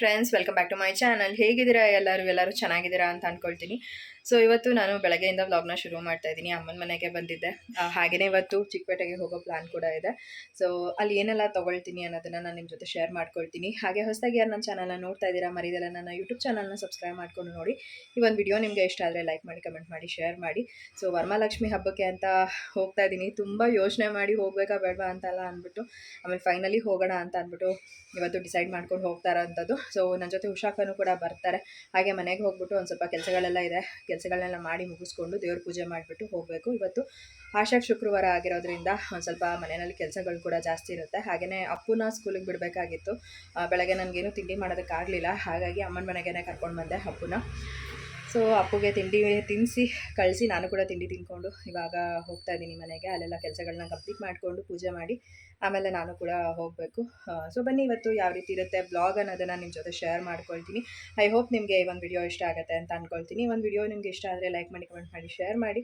Friends welcome back to my channel ಹೇಗಿದ್ದೀರಾ ಎಲ್ಲರೂ? ಎಲ್ಲರೂ ಚೆನ್ನಾಗಿದ್ದೀರಾ ಅಂತ ಅಂದ್ಕೊಳ್ತೀನಿ ಸೊ ಇವತ್ತು ನಾನು ಬೆಳಗ್ಗೆಯಿಂದ ವ್ಲಾಗ್ನ ಶುರು ಮಾಡ್ತಾ ಇದ್ದೀನಿ. ಅಮ್ಮನ ಮನೆಗೆ ಬಂದಿದ್ದೆ. ಹಾಗೆಯೇ ಇವತ್ತು ಚಿಕ್ಕಪೇಟೆಗೆ ಹೋಗೋ ಪ್ಲಾನ್ ಕೂಡ ಇದೆ. ಸೊ ಅಲ್ಲಿ ಏನೆಲ್ಲ ತೊಗೊಳ್ತೀನಿ ಅನ್ನೋದನ್ನು ನಾನು ನಿಮ್ಮ ಜೊತೆ ಶೇರ್ ಮಾಡ್ಕೊಳ್ತೀನಿ. ಹಾಗೆ ಹೊಸದಾಗಿ ಯಾರು ನನ್ನ ಚಾನಲ್ನ ನೋಡ್ತಾ ಇದ್ದೀರಾ ಮರಿದೆಲ್ಲ ನನ್ನ ಯೂಟ್ಯೂಬ್ ಚಾನಲ್ನ ಸಬ್ಸ್ಕ್ರೈಬ್ ಮಾಡ್ಕೊಂಡು ನೋಡಿ. ಈ ಒಂದು ವಿಡಿಯೋ ನಿಮಗೆ ಇಷ್ಟ ಆದರೆ ಲೈಕ್ ಮಾಡಿ ಕಮೆಂಟ್ ಮಾಡಿ ಶೇರ್ ಮಾಡಿ. ಸೊ ವರಮಹಾಲಕ್ಷ್ಮಿ ಹಬ್ಬಕ್ಕೆ ಅಂತ ಹೋಗ್ತಾ ಇದ್ದೀನಿ. ತುಂಬ ಯೋಚನೆ ಮಾಡಿ ಹೋಗಬೇಕಾ ಬೇಡವಾ ಅಂತೆಲ್ಲ ಅಂದ್ಬಿಟ್ಟು, ಆಮೇಲೆ ಫೈನಲಿ ಹೋಗೋಣ ಅಂತ ಅಂದ್ಬಿಟ್ಟು ಇವತ್ತು ಡಿಸೈಡ್ ಮಾಡ್ಕೊಂಡು ಹೋಗ್ತಾ ಇರೋಂಥದ್ದು. ಸೊ ನನ್ನ ಜೊತೆ ಉಷಾಕನು ಕೂಡ ಬರ್ತಾರೆ. ಹಾಗೆ ಮನೆಗೆ ಹೋಗ್ಬಿಟ್ಟು ಒಂದು ಸ್ವಲ್ಪ ಕೆಲಸಗಳೆಲ್ಲ ಇದೆ. ಕೆಲಸಗಳನ್ನೆಲ್ಲ ಮಾಡಿ ಮುಗಿಸ್ಕೊಂಡು ದೇವ್ರ ಪೂಜೆ ಮಾಡಿಬಿಟ್ಟು ಹೋಗಬೇಕು. ಇವತ್ತು ಆಷಾಢ ಶುಕ್ರವಾರ ಆಗಿರೋದ್ರಿಂದ ಒಂದು ಸ್ವಲ್ಪ ಮನೆಯಲ್ಲಿ ಕೆಲಸಗಳು ಕೂಡ ಜಾಸ್ತಿ ಇರುತ್ತೆ. ಹಾಗೆಯೇ ಅಪ್ಪನ ಸ್ಕೂಲಿಗೆ ಬಿಡಬೇಕಾಗಿತ್ತು. ಬೆಳಗ್ಗೆ ನನಗೇನು ತಿಂಡಿ ಮಾಡೋದಕ್ಕಾಗಲಿಲ್ಲ. ಹಾಗಾಗಿ ಅಮ್ಮನ ಮನೆಗೇನೆ ಕರ್ಕೊಂಡು ಬಂದೆ ಅಪ್ಪುನ. ಸೊ ಅಪ್ಪುಗೆ ತಿಂಡಿ ತಿನ್ನಿಸಿ ಕಳಿಸಿ ನಾನು ಕೂಡ ತಿಂಡಿ ತಿನ್ಕೊಂಡು ಇವಾಗ ಹೋಗ್ತಾ ಇದ್ದೀನಿ ಮನೆಗೆ. ಅಲ್ಲೆಲ್ಲ ಕೆಲಸಗಳನ್ನ ಕಂಪ್ಲೀಟ್ ಮಾಡಿಕೊಂಡು ಪೂಜೆ ಮಾಡಿ ಆಮೇಲೆ ನಾನು ಕೂಡ ಹೋಗಬೇಕು. ಸೊ ಬನ್ನಿ ಇವತ್ತು ಯಾವ ರೀತಿ ಇರುತ್ತೆ ಬ್ಲಾಗ್ ಅನ್ನೋದನ್ನು ನಿಮ್ಮ ಜೊತೆ ಶೇರ್ ಮಾಡ್ಕೊಳ್ತೀನಿ. ಐ ಹೋಪ್ ನಿಮಗೆ ಈ ಒಂದು ವಿಡಿಯೋ ಇಷ್ಟ ಆಗುತ್ತೆ ಅಂತ ಅಂದ್ಕೊಳ್ತೀನಿ ಒಂದು ವಿಡಿಯೋ ನಿಮಗೆ ಇಷ್ಟ ಆದರೆ ಲೈಕ್ ಮಾಡಿ ಕಮೆಂಟ್ ಮಾಡಿ ಶೇರ್ ಮಾಡಿ.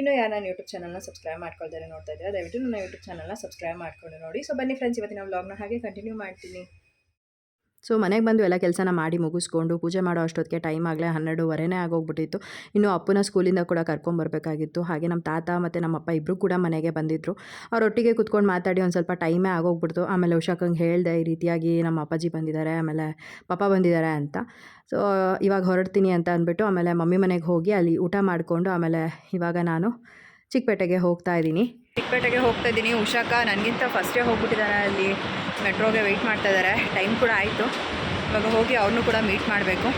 ಇನ್ನು ಯಾರು ನಾನು ಯೂಟ್ಯೂಬ್ ಚಾನಲ್ನ ಸಬ್ಸ್ಕ್ರೈಬ್ ಮಾಡ್ಕೊಳ್ತಾರೆ ನೋಡ್ತಾ ಇದ್ದಾರೆ, ದಯವಿಟ್ಟು ನನ್ನ ಯೂಟ್ಯೂಬ್ ಚಾನಲ್ನ ಸಬ್ಸ್ಕ್ರೈಬ್ ಮಾಡ್ಕೊಂಡು ನೋಡಿ. ಸೊ ಬನ್ನಿ ಫ್ರೆಂಡ್ಸ್ ಇವತ್ತಿನ ವ್ಲಾಗ್ನ ಹಾಗೆ ಕಂಟಿನ್ಯೂ ಮಾಡ್ತೀನಿ. ಸೊ ಮನೆಗೆ ಬಂದು ಎಲ್ಲ ಕೆಲಸನ ಮಾಡಿ ಮುಗಿಸ್ಕೊಂಡು ಪೂಜೆ ಮಾಡೋ ಅಷ್ಟೊತ್ತಿಗೆ ಟೈಮ್ ಆಗಲೇ ಹನ್ನೆರಡುವರೆನೇ ಆಗೋಗ್ಬಿಟ್ಟಿತ್ತು. ಇನ್ನು ಅಪ್ಪನ ಸ್ಕೂಲಿಂದ ಕೂಡ ಕರ್ಕೊಂಬರ್ಬೇಕಾಗಿತ್ತು ಹಾಗೆ ನಮ್ಮ ತಾತ ಮತ್ತು ನಮ್ಮಪ್ಪ ಇಬ್ಬರು ಕೂಡ ಮನೆಗೆ ಬಂದಿದ್ದರು ಅವರೊಟ್ಟಿಗೆ ಕುತ್ಕೊಂಡು ಮಾತಾಡಿ ಒಂದು ಸ್ವಲ್ಪ ಟೈಮೇ ಆಗೋಗ್ಬಿಡ್ತು. ಆಮೇಲೆ ಉಷಾಕಂಗೆ ಹೇಳಿದೆ ಈ ರೀತಿಯಾಗಿ ನಮ್ಮ ಅಪ್ಪಾಜಿ ಬಂದಿದ್ದಾರೆ, ಆಮೇಲೆ ಪಾಪ ಬಂದಿದ್ದಾರೆ ಅಂತ. ಸೊ, ಇವಾಗ ಹೊರಡ್ತೀನಿ ಅಂತ ಅಂದ್ಬಿಟ್ಟು ಆಮೇಲೆ ಮಮ್ಮಿ ಮನೆಗೆ ಹೋಗಿ ಅಲ್ಲಿ ಊಟ ಮಾಡಿಕೊಂಡು ಆಮೇಲೆ ಇವಾಗ ನಾನು ಚಿಕ್ಕಪೇಟೆಗೆ ಹೋಗ್ತಾ ಇದ್ದೀನಿ. ಚಿಕ್ಕಪೇಟೆಗೆ ಹೋಗ್ತಾ ಇದ್ದೀನಿ. ಉಷಾಕ ನನಗಿಂತ ಫಸ್ಟೇ ಹೋಗ್ಬಿಟ್ಟಿದ್ದಾರೆ ಅಲ್ಲಿ. ಮೆಟ್ರೋಗೆ ವೆಯ್ಟ್ ಮಾಡ್ತಾ ಇದ್ದಾರೆ ಟೈಮ್ ಕೂಡ ಆಯಿತು. ಇವಾಗ ಹೋಗಿ ಅವ್ರನ್ನೂ ಕೂಡ ಮೀಟ್ ಮಾಡಬೇಕು.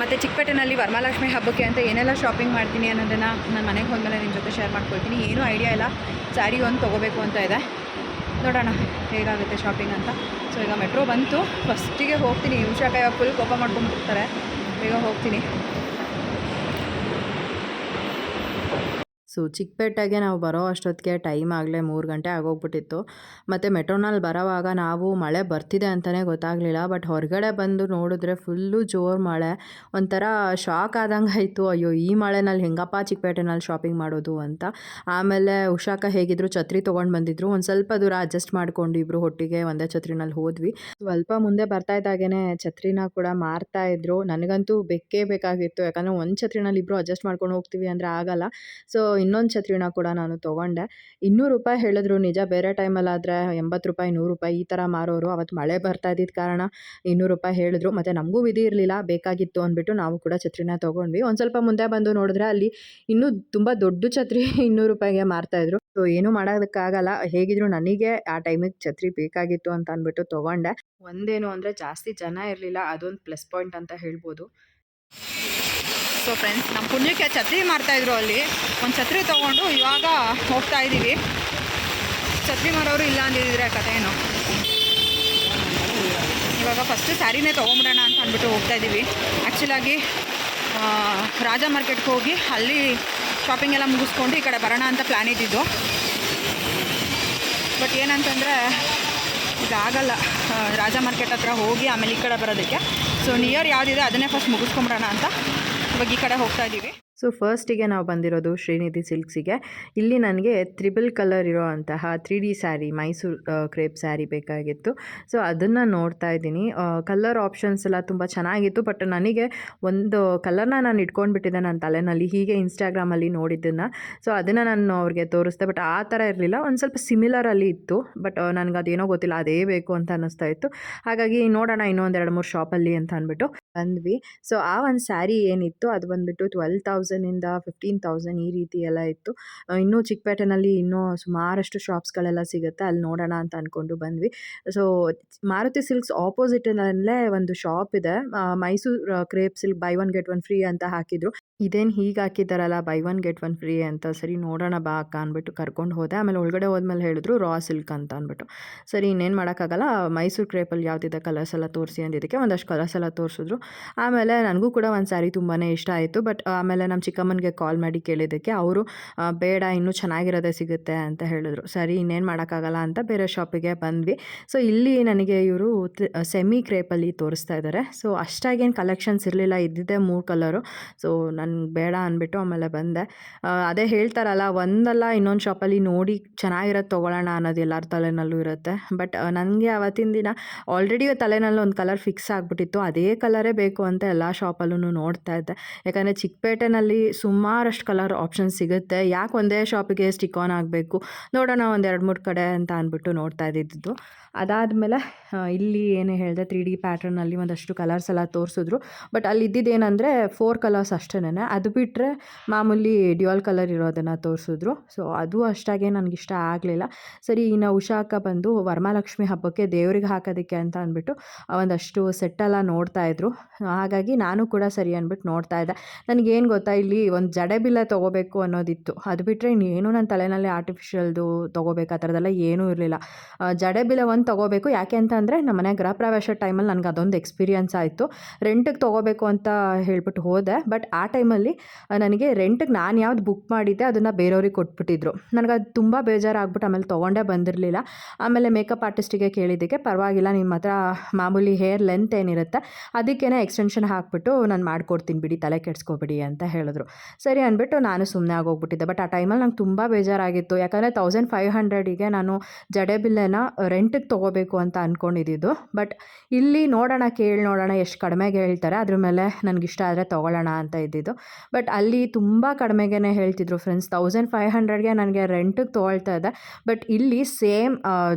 ಮತ್ತು ಚಿಕ್ಕಪೇಟೆನಲ್ಲಿ ವರಮಹಾಲಕ್ಷ್ಮಿ ಹಬ್ಬಕ್ಕೆ ಅಂತ ಏನೆಲ್ಲ ಶಾಪಿಂಗ್ ಮಾಡ್ತೀನಿ ಅನ್ನೋದನ್ನು ನಾನು ಮನೆಗೆ ಹೋದ್ಮೇಲೆ ನಿಮ್ಮ ಜೊತೆ ಶೇರ್ ಮಾಡ್ಕೊಳ್ತೀನಿ. ಏನೂ ಐಡಿಯಾ ಇಲ್ಲ. ಸ್ಯಾರಿ ಒಂದು ತೊಗೋಬೇಕು ಅಂತ ಇದೆ. ನೋಡೋಣ ಹೇಗಾಗುತ್ತೆ ಶಾಪಿಂಗ್ ಅಂತ. ಸೊ ಈಗ ಮೆಟ್ರೋ ಬಂತು. ಫಸ್ಟಿಗೆ ಹೋಗ್ತೀನಿ. ಉಷಾಕ ಇವಾಗ ಫುಲ್ ಕೋಪ ಮಾಡ್ಕೊಂಡ್ಬಿಡ್ತಾರೆ ಈಗ ಹೋಗ್ತೀನಿ. ಸೊ ಚಿಕ್ಕಪೇಟೆಗೆ ನಾವು ಬರೋ ಅಷ್ಟೊತ್ತಿಗೆ ಟೈಮ್ ಆಗಲೇ ಮೂರು ಗಂಟೆ ಆಗೋಗ್ಬಿಟ್ಟಿತ್ತು. ಮತ್ತು ಮೆಟ್ರೋನಲ್ಲಿ ಬರೋವಾಗ ನಾವು ಮಳೆ ಬರ್ತಿದೆ ಅಂತಲೇ ಗೊತ್ತಾಗಲಿಲ್ಲ. ಬಟ್ ಹೊರಗಡೆ ಬಂದು ನೋಡಿದ್ರೆ ಫುಲ್ಲು ಜೋರು ಮಳೆ. ಒಂಥರ ಶಾಕ್ ಆದಂಗೆ ಆಯಿತು. ಅಯ್ಯೋ, ಈ ಮಳೆನಲ್ಲಿ ಹೆಂಗಪ್ಪ ಚಿಕ್ಕಪೇಟೆನಲ್ಲಿ ಶಾಪಿಂಗ್ ಮಾಡೋದು ಅಂತ. ಆಮೇಲೆ ಉಷಾಕ ಹೇಗಿದ್ರು ಛತ್ರಿ ತೊಗೊಂಡು ಬಂದಿದ್ರು. ಒಂದು ಸ್ವಲ್ಪ ದೂರ ಅಡ್ಜಸ್ಟ್ ಮಾಡ್ಕೊಂಡು ಇಬ್ಬರು ಒಟ್ಟಿಗೆ ಒಂದೇ ಛತ್ರಿನಲ್ಲಿ ಹೋದ್ವಿ. ಸ್ವಲ್ಪ ಮುಂದೆ ಬರ್ತಾ ಇದ್ದಾಗೇ ಛತ್ರಿನ ಕೂಡ ಮಾರ್ತಾ ಇದ್ರು. ನನಗಂತೂ ಬೇಕೇ ಬೇಕಾಗಿತ್ತು. ಯಾಕಂದರೆ ಒಂದು ಛತ್ರಿನಲ್ಲಿ ಇಬ್ಬರು ಅಡ್ಜಸ್ಟ್ ಮಾಡ್ಕೊಂಡು ಹೋಗ್ತೀವಿ ಅಂದರೆ ಆಗಲ್ಲ. ಸೊ ಇನ್ನೊಂದು ಛತ್ರಿನ ಕೂಡ ನಾನು ತೊಗೊಂಡೆ. ಇನ್ನೂರು ರೂಪಾಯಿ ಹೇಳಿದ್ರು, ನಿಜ ಬೇರೆ ಟೈಮಲ್ಲಾದರೆ ಎಂಬತ್ತು ರೂಪಾಯಿ, ನೂರು ರೂಪಾಯಿ ಈ ಥರ ಮಾರೋರು ಅವತ್ತು ಮಳೆ ಬರ್ತಾ ಇದ್ದಿದ್ದ ಕಾರಣ ಇನ್ನೂರು ರೂಪಾಯಿ ಹೇಳಿದ್ರು. ಮತ್ತು ನಮಗೂ ವಿಧಿ ಇರಲಿಲ್ಲ, ಬೇಕಾಗಿತ್ತು ಅಂದ್ಬಿಟ್ಟು ನಾವು ಕೂಡ ಛತ್ರಿನ ತೊಗೊಂಡ್ವಿ. ಒಂದು ಸ್ವಲ್ಪ ಮುಂದೆ ಬಂದು ನೋಡಿದ್ರೆ ಅಲ್ಲಿ ಇನ್ನೂ ತುಂಬ ದೊಡ್ಡ ಛತ್ರಿ ಇನ್ನೂರು ರೂಪಾಯಿಗೆ ಮಾರ್ತಾಯಿದ್ರು ಸೊ ಏನೂ ಮಾಡೋದಕ್ಕಾಗಲ್ಲ, ಹೇಗಿದ್ರು ನನಗೆ ಆ ಟೈಮಿಗೆ ಛತ್ರಿ ಬೇಕಾಗಿತ್ತು ಅಂತ ಅಂದ್ಬಿಟ್ಟು ತೊಗೊಂಡೆ. ಒಂದೇನು ಅಂದರೆ ಜಾಸ್ತಿ ಜನ ಇರಲಿಲ್ಲ, ಅದೊಂದು ಪ್ಲಸ್ ಪಾಯಿಂಟ್ ಅಂತ ಹೇಳ್ಬೋದು. ಸೊ ಫ್ರೆಂಡ್ಸ್ ನಮ್ಮ ಪುಣ್ಯಕ್ಕೆ ಛತ್ರಿ ಮಾರ್ತಾಯಿದ್ರು ಅಲ್ಲಿ. ಒಂದು ಛತ್ರಿ ತೊಗೊಂಡು ಇವಾಗ ಹೋಗ್ತಾ ಇದ್ದೀವಿ ಛತ್ರಿ ಮಾರೋರು ಇಲ್ಲ ಅಂದಿದ್ರೆ ಕಥೆ ಏನು? ಇವಾಗ ಫಸ್ಟು ಸ್ಯಾರಿನೇ ತೊಗೊಂಬಿಡೋಣ ಅಂತ ಅಂದ್ಬಿಟ್ಟು ಹೋಗ್ತಾ ಇದ್ದೀವಿ ಆ್ಯಕ್ಚುಲಾಗಿ ರಾಜ ಮಾರ್ಕೆಟ್ಗೆ ಹೋಗಿ ಅಲ್ಲಿ ಶಾಪಿಂಗ್ ಎಲ್ಲ ಮುಗಿಸ್ಕೊಂಡು ಈ ಕಡೆ ಬರೋಣ ಅಂತ ಪ್ಲ್ಯಾನ್ ಇದ್ದಿದ್ದು. ಬಟ್ ಏನಂತಂದರೆ ಇದಾಗಲ್ಲ ರಾಜ ಮಾರ್ಕೆಟ್ ಹತ್ರ ಹೋಗಿ ಆಮೇಲೆ ಈ ಕಡೆ ಬರೋದಕ್ಕೆ. ಸೊ ನಿಯರ್ ಯಾವುದಿದೆ ಅದನ್ನೇ ಫಸ್ಟ್ ಮುಗಿಸ್ಕೊಂಬಿಡೋಣ ಅಂತ ಇವಾಗ ಈ ಕಡೆ ಹೋಗ್ತಾ ಇದ್ದೀವಿ ಸೊ ಫಸ್ಟಿಗೆ ನಾವು ಬಂದಿರೋದು ಶ್ರೀನಿಧಿ ಸಿಲ್ಕ್ಸಿಗೆ ಇಲ್ಲಿ ನನಗೆ ತ್ರಿಬಲ್ ಕಲರ್ ಇರೋ ಅಂತಹ three D sari Mysuru crepe sari ಬೇಕಾಗಿತ್ತು. ಸೊ ಅದನ್ನು ನೋಡ್ತಾ ಇದ್ದೀನಿ. ಕಲರ್ ಆಪ್ಷನ್ಸ್ ಎಲ್ಲ ತುಂಬ ಚೆನ್ನಾಗಿತ್ತು ಬಟ್ ನನಗೆ ಒಂದು ಕಲರ್ನ ನಾನು ಇಟ್ಕೊಂಡ್ಬಿಟ್ಟಿದ್ದೆ ನನ್ನ ತಲೆನಲ್ಲಿ, ಹೀಗೆ ಇನ್ಸ್ಟಾಗ್ರಾಮಲ್ಲಿ ನೋಡಿದ್ದನ್ನು. ಸೊ ಅದನ್ನು ನಾನು ಅವ್ರಿಗೆ ತೋರಿಸ್ದೆ ಬಟ್ ಆ ಥರ ಇರಲಿಲ್ಲ. ಒಂದು ಸ್ವಲ್ಪ ಸಿಮಿಲರಲ್ಲಿ ಇತ್ತು ಬಟ್ ನನಗೆ ಅದೇನೋ ಗೊತ್ತಿಲ್ಲ, ಅದೇ ಬೇಕು ಅಂತ ಅನ್ನಿಸ್ತಾ ಇತ್ತು. ಹಾಗಾಗಿ ನೋಡೋಣ ಇನ್ನೊಂದು ಎರಡು ಮೂರು ಶಾಪಲ್ಲಿ ಅಂತ ಅಂದ್ಬಿಟ್ಟು ಬಂದ್ವಿ. ಸೊ ಆ ಒಂದು ಸ್ಯಾರಿ ಏನಿತ್ತು, ಅದು ಬಂದುಬಿಟ್ಟು ಟ್ವೆಲ್ ತೌಸಂಡಿಂದ ಫಿಫ್ಟೀನ್ ತೌಸಂಡ್ ಈ ರೀತಿ ಎಲ್ಲ ಇತ್ತು ಇನ್ನೂ ಚಿಕ್ಕಪೇಟೆನಲ್ಲಿ ಇನ್ನೂ ಸುಮಾರಷ್ಟು ಶಾಪ್ಸ್ಗಳೆಲ್ಲ ಸಿಗುತ್ತೆ. ಅಲ್ಲಿ ನೋಡೋಣ ಅಂತ ಅಂದ್ಕೊಂಡು ಬಂದ್ವಿ. ಸೊ ಮಾರುತಿ ಸಿಲ್ಕ್ಸ್ ಆಪೋಸಿಟ್ನಲ್ಲೇ ಒಂದು ಶಾಪ್ ಇದೆ. Mysuru crepe silk buy one get one free ಅಂತ ಹಾಕಿದ್ರು. ಇದೇನು ಹೀಗೆ ಹಾಕಿದ್ದಾರಲ್ಲ buy one get one free ಅಂತ. ಸರಿ, ನೋಡೋಣ ಬಾ ಅಕ್ಕ ಅಂದ್ಬಿಟ್ಟು ಕರ್ಕೊಂಡು ಹೋದೆ. ಆಮೇಲೆ ಒಳಗಡೆ ಹೋದ್ಮೇಲೆ ಹೇಳಿದ್ರು ರಾ ಸಿಲ್ಕ್ ಅಂತ ಅಂದ್ಬಿಟ್ಟು. ಸರಿ, ಇನ್ನೇನು ಮಾಡೋಕ್ಕಾಗಲ್ಲ. ಮೈಸೂರು ಕ್ರೇಪಲ್ಲಿ ಯಾವುದಿದೆ ಕಲರ್ಸ್ ಎಲ್ಲ ತೋರಿಸಿ ಅಂದಿದ್ದಕ್ಕೆ ಒಂದಷ್ಟು ಕಲರ್ಸ್ ಎಲ್ಲ ತೋರಿಸಿದ್ರು. ಆಮೇಲೆ ನನಗೂ ಕೂಡ ಒಂದು ಸ್ಯಾರಿ ತುಂಬಾ ಇಷ್ಟ ಆಯಿತು. ಬಟ್ ಆಮೇಲೆ ನಮ್ಮ ಚಿಕ್ಕಮ್ಮನಿಗೆ ಕಾಲ್ ಮಾಡಿ ಕೇಳಿದ್ದಕ್ಕೆ ಅವರು ಬೇಡ, ಇನ್ನೂ ಚೆನ್ನಾಗಿರೋದೇ ಸಿಗುತ್ತೆ ಅಂತ ಹೇಳಿದ್ರು. ಸರಿ, ಇನ್ನೇನು ಮಾಡೋಕ್ಕಾಗಲ್ಲ ಅಂತ ಬೇರೆ ಶಾಪಿಗೆ ಬಂದ್ವಿ. ಸೊ ಇಲ್ಲಿ ನನಗೆ ಇವರು ಸೆಮಿ ಕ್ರೇಪಲ್ಲಿ ತೋರಿಸ್ತಾ ಇದ್ದಾರೆ. ಸೊ ಅಷ್ಟಾಗೇನು ಕಲೆಕ್ಷನ್ಸ್ ಇರಲಿಲ್ಲ, ಇದ್ದಿದ್ದೆ ಮೂರು ಕಲರು ಸೊ ನನಗೆ ಬೇಡ ಅಂದ್ಬಿಟ್ಟು ಆಮೇಲೆ ಬಂದೆ. ಅದೇ ಹೇಳ್ತಾರಲ್ಲ, ಒಂದಲ್ಲ ಇನ್ನೊಂದು ಶಾಪಲ್ಲಿ ನೋಡಿ ಚೆನ್ನಾಗಿರೋದು ತೊಗೊಳ್ಳೋಣ ಅನ್ನೋದು ಎಲ್ಲರ ತಲೆನಲ್ಲೂ ಇರುತ್ತೆ. ಬಟ್ ನನಗೆ ಅವತ್ತಿನ ದಿನ ಆಲ್ರೆಡಿ ತಲೆನಲ್ಲಿ ಒಂದು ಕಲರ್ ಫಿಕ್ಸ್ ಆಗಿಬಿಟ್ಟಿತ್ತು. ಅದೇ ಕಲರೇ ಬೇಕು ಅಂತ ಎಲ್ಲ ಶಾಪಲ್ಲೂ ನೋಡ್ತಾ ಇದ್ದೆ. ಯಾಕಂದರೆ ಚಿಕ್ಕಪೇಟೆನಲ್ಲಿ ಸುಮಾರಷ್ಟು ಕಲರ್ ಆಪ್ಷನ್ಸ್ ಸಿಗುತ್ತೆ. ಯಾಕೆ ಒಂದೇ ಶಾಪಿಗೆ ಸ್ಟಿಕ್ ಆನ್ ಆಗಬೇಕು? ನೋಡೋಣ ಒಂದು ಎರಡು ಮೂರು ಕಡೆ ಅಂತ ಅಂದ್ಬಿಟ್ಟು ನೋಡ್ತಾ ಇದ್ದಿದ್ದು. ಅದಾದಮೇಲೆ ಇಲ್ಲಿ ಏನು ಹೇಳಿದೆ ತ್ರೀ ಡಿ ಪ್ಯಾಟ್ರನಲ್ಲಿ ಒಂದಷ್ಟು ಕಲರ್ಸ್ ಎಲ್ಲ ತೋರಿಸಿದ್ರು. ಬಟ್ ಅಲ್ಲಿ ಇದ್ದಿದ್ದೇನೆಂದರೆ ಫೋರ್ ಕಲರ್ಸ್ ಅಷ್ಟೇನೆ. ಅದು ಬಿಟ್ಟರೆ ಮಾಮೂಲಿ ಡ್ಯುಯಲ್ ಕಲರ್ ಇರೋದನ್ನು ತೋರಿಸಿದ್ರು. ಸೊ ಅದು ಅಷ್ಟಾಗೆ ಇಷ್ಟ ಆಗಲಿಲ್ಲ. ಸರಿ, ಇನ್ನು ಉಷಾಕ ಬಂದು ವರಮಹಾಲಕ್ಷ್ಮಿ ಹಬ್ಬಕ್ಕೆ ದೇವ್ರಿಗೆ ಹಾಕೋದಕ್ಕೆ ಅಂತ ಅಂದ್ಬಿಟ್ಟು ಒಂದಷ್ಟು ಸೆಟ್ಟೆಲ್ಲ ನೋಡ್ತಾಯಿದ್ರು ಹಾಗಾಗಿ ನಾನು ಕೂಡ ಸರಿ ಅಂದ್ಬಿಟ್ಟು ನೋಡ್ತಾ ಇದ್ದೆ. ನನಗೇನು ಗೊತ್ತಾ ಇಲ್ಲಿ ಒಂದು ಜಡೆಬಿಲ್ಲ ತೊಗೋಬೇಕು ಅನ್ನೋದಿತ್ತು. ಅದು ಬಿಟ್ಟರೆ ಇನ್ನೇನು ನನ್ನ ತಲೆನಲ್ಲಿ ಆರ್ಟಿಫಿಷಿಯಲ್ದು ತೊಗೋಬೇಕು, ಆ ಥರದೆಲ್ಲ ಏನೂ ಇರಲಿಲ್ಲ. ಜಡೆಬಿಲ್ಲ ಒಂದು ತೊಗೋಬೇಕು. ಯಾಕೆ ಅಂತ ಅಂದರೆ ನಮ್ಮ ಮನೆ ಗೃಹ ಪ್ರವೇಶ ಟೈಮಲ್ಲಿ ನನಗೆ ಅದೊಂದು ಎಕ್ಸ್ಪೀರಿಯನ್ಸ್ ಆಯಿತು. ರೆಂಟಿಗೆ ತೊಗೋಬೇಕು ಅಂತ ಹೇಳ್ಬಿಟ್ಟು ಹೋದೆ. ಬಟ್ ಆ ಟೈಮಲ್ಲಿ ನನಗೆ ರೆಂಟಿಗೆ ನಾನು ಯಾವ್ದು ಬುಕ್ ಮಾಡಿದ್ದೆ ಅದನ್ನು ಬೇರೆಯವ್ರಿಗೆ ಕೊಟ್ಬಿಟ್ಟಿದ್ರು. ನನಗೆ ಅದು ತುಂಬ ಬೇಜಾರಾಗ್ಬಿಟ್ಟು ಆಮೇಲೆ ತೊಗೊಂಡೇ ಬಂದಿರಲಿಲ್ಲ. ಆಮೇಲೆ ಮೇಕಪ್ ಆರ್ಟಿಸ್ಟಿಗೆ ಕೇಳಿದ್ದಕ್ಕೆ ಪರವಾಗಿಲ್ಲ ನಿಮ್ಮ ಹತ್ರ ಮಾಮೂಲಿ ಹೇರ್ ಲೆಂತ್ ಏನಿರುತ್ತೆ, ಅದಕ್ಕೇನೆ ಎಕ್ಸ್ಟೆನ್ಷನ್ ಹಾಕ್ಬಿಟ್ಟು ನಾನು ಮಾಡ್ಕೊಡ್ತೀನಿ ಬಿಡಿ, ತಲೆ ಕೆಡ್ಸ್ಕೊಬಿಡಿ ಅಂತ ಹೇಳಿದ್ರು. ಸರಿ ಅಂದ್ಬಿಟ್ಟು ನಾನು ಸುಮ್ಮನೆ ಆಗೋಗ್ಬಿಟ್ಟಿದ್ದೆ. ಬಟ್ ಆ ಟೈಮಲ್ಲಿ ನಂಗೆ ತುಂಬ ಬೇಜಾರಾಗಿತ್ತು. ಯಾಕಂದರೆ ತೌಸಂಡ್ ಫೈವ್ ಹಂಡ್ರೆಡಿಗೆ ನಾನು ಜಡೆಬಿಲ್ಲೆನ ರೆಂಟಿಗೆ ತೊಗೋಬೇಕು ಅಂತ ಅಂದ್ಕೊಂಡಿದ್ದು ಬಟ್ ಇಲ್ಲಿ ನೋಡೋಣ, ಕೇಳಿ ನೋಡೋಣ ಎಷ್ಟು ಕಡಿಮೆಗೆ ಹೇಳ್ತಾರೆ. ಅದ್ರ ಮೇಲೆ ನನಗಿಷ್ಟ ಆದರೆ ತೊಗೊಳ್ಳೋಣ ಅಂತ ಇದ್ದಿದ್ದು. ಬಟ್ ಅಲ್ಲಿ ತುಂಬ ಕಡಿಮೆಗೆ ಹೇಳ್ತಿದ್ರು ಫ್ರೆಂಡ್ಸ್ ತೌಸಂಡ್ ಫೈವ್ ಹಂಡ್ರೆಡ್ಗೆ ನನಗೆ ರೆಂಟಿಗೆ ತೊಗೊಳ್ತಾ ಇದೆ ಬಟ್ ಇಲ್ಲಿ ಸೇಮ್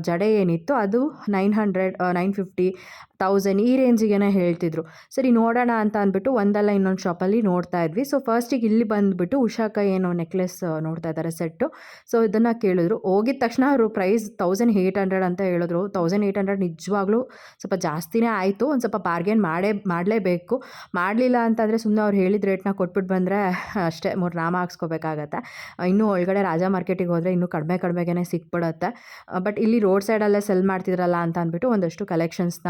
ಜಡೆ ಏನಿತ್ತು. ಅದು nine hundred nine fifty thousand ಈ ರೇಂಜಿಗೆ ಹೇಳ್ತಿದ್ರು. ಸರಿ, ನೋಡೋಣ ಅಂತ ಅಂದ್ಬಿಟ್ಟು ಒಂದಲ್ಲ ಇನ್ನೊಂದು ಶಾಪಲ್ಲಿ ನೋಡ್ತಾ ಇದ್ವಿ. ಸೊ ಫಸ್ಟಿಗೆ ಇಲ್ಲಿ ಬಂದುಬಿಟ್ಟು ಉಷಾಕ ಏನೋ ನೆಕ್ಲೆಸ್ ನೋಡ್ತಾ ಇದ್ದಾರೆ ಸೆಟ್ಟು ಸೊ ಇದನ್ನು ಕೇಳಿದ್ರು. ಹೋಗಿದ ತಕ್ಷಣ ಅವರು ಪ್ರೈಸ್ ತೌಸಂಡ್ ಏಯ್ಟ್ ಹಂಡ್ರೆಡ್ ಅಂತ ಹೇಳಿದ್ರು. ತೌಸಂಡ್ ಏಯ್ಟ್ ಹಂಡ್ರೆಡ್ ನಿಜವಾಗ್ಲೂ ಸ್ವಲ್ಪ ಜಾಸ್ತಿನೇ ಆಯಿತು. ಒಂದು ಸ್ವಲ್ಪ ಬಾರ್ಗೇನ್ ಮಾಡೇ, ಮಾಡಲೇಬೇಕು. ಮಾಡಲಿಲ್ಲ ಅಂತಂದರೆ ಸುಮ್ಮನೆ ಅವ್ರು ಹೇಳಿದ ರೇಟ್ನ ಕೊಟ್ಬಿಟ್ಟು ಬಂದರೆ ಅಷ್ಟೇ. ಮೂರು ನಾಮ ಹಾಕ್ಸ್ಕೋಬೇಕಾಗತ್ತೆ. ಇನ್ನೂ ಒಳಗಡೆ ರಾಜಾ ಮಾರ್ಕೆಟಿಗೆ ಹೋದರೆ ಇನ್ನೂ ಕಡಿಮೆ ಕಡಿಮೆಗೇ ಸಿಕ್ಬಿಡತ್ತೆ. ಬಟ್ ಇಲ್ಲಿ ರೋಡ್ ಸೈಡಲ್ಲೇ ಸೆಲ್ ಮಾಡ್ತಿದ್ರಲ್ಲ ಅಂತ ಅಂದ್ಬಿಟ್ಟು ಒಂದಷ್ಟು ಕಲೆಕ್ಷನ್ಸ್ನ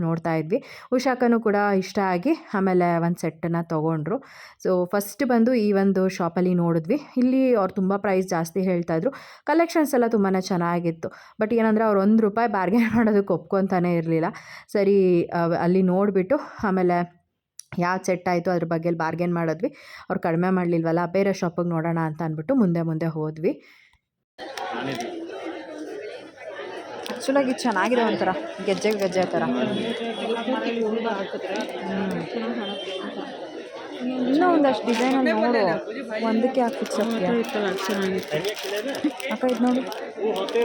ನೋಡ್ತಾ ಇದ್ವಿ. ಉಷಾಕನೂ ಕೂಡ ಇಷ್ಟ ಆಗಿ ಆಮೇಲೆ ಒಂದು ಸೆಟ್ಟನ್ನು ತೊಗೊಂಡ್ರು. ಸೊ ಫಸ್ಟ್ ಬಂದು ಈ ಒಂದು ಶಾಪಲ್ಲಿ ನೋಡಿದ್ವಿ. ಇಲ್ಲಿ ಅವ್ರು ತುಂಬ ಪ್ರೈಸ್ ಜಾಸ್ತಿ ಹೇಳ್ತಾಯಿದ್ರು ಕಲೆಕ್ಷನ್ಸ್ ಎಲ್ಲ ತುಂಬಾ ಚೆನ್ನಾಗಿತ್ತು. ಬಟ್ ಏನಂದರೆ ಅವ್ರು ಒಂದು ರೂಪಾಯಿ ಬಾರ್ಗೇನ್ ಮಾಡೋದಕ್ಕೆ ಒಪ್ಕೊತಾನೆ ಇರಲಿಲ್ಲ. ಸರಿ ಅಲ್ಲಿ ನೋಡಿಬಿಟ್ಟು ಆಮೇಲೆ ಯಾವ ಸೆಟ್ ಆಯಿತು ಅದ್ರ ಬಗ್ಗೆ ಬಾರ್ಗೇನ್ ಮಾಡಿದ್ವಿ. ಅವ್ರು ಕಡಿಮೆ ಮಾಡಲಿಲ್ವಲ್ಲ, ಬೇರೆ ಶಾಪಿಗೆ ನೋಡೋಣ ಅಂತ ಅಂದ್ಬಿಟ್ಟು ಮುಂದೆ ಮುಂದೆ ಹೋದ್ವಿ. ಆ್ಯಕ್ಚುಲಾಗಿ ಚೆನ್ನಾಗಿದೆ ಒಂಥರ ಗೆಜ್ಜೆ ಗೆಜ್ಜೆ ಥರ ಇನ್ನೂ ಒಂದಷ್ಟು ಡಿಸೈನಲ್ಲಿ ನೋಡು ಒಂದಕ್ಕೆ ಯಾಕೆ ಫಿಕ್ಸ್ ಆಗ್ತೀಯ ಅಕ್ಕ ಇದು ನೋಡಿ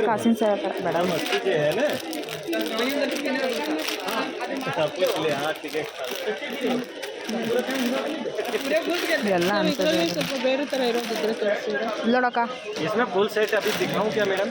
ಕಾಸಿನ ಸರ ಥರ ಬೇಡ ठीक है ना सब कुछ ले हाँ ठीक है ಎಲ್ಲ ಅನ್ಸೋದು ಸ್ವಲ್ಪ ಬೇರೆ ಥರ ಇರೋದಿದ್ರೆ ತೋರಿಸಿದ್ರೆ ನೋಡಕ್ಕ इसमें फुल सेट अभी दिखाऊं क्या मैडम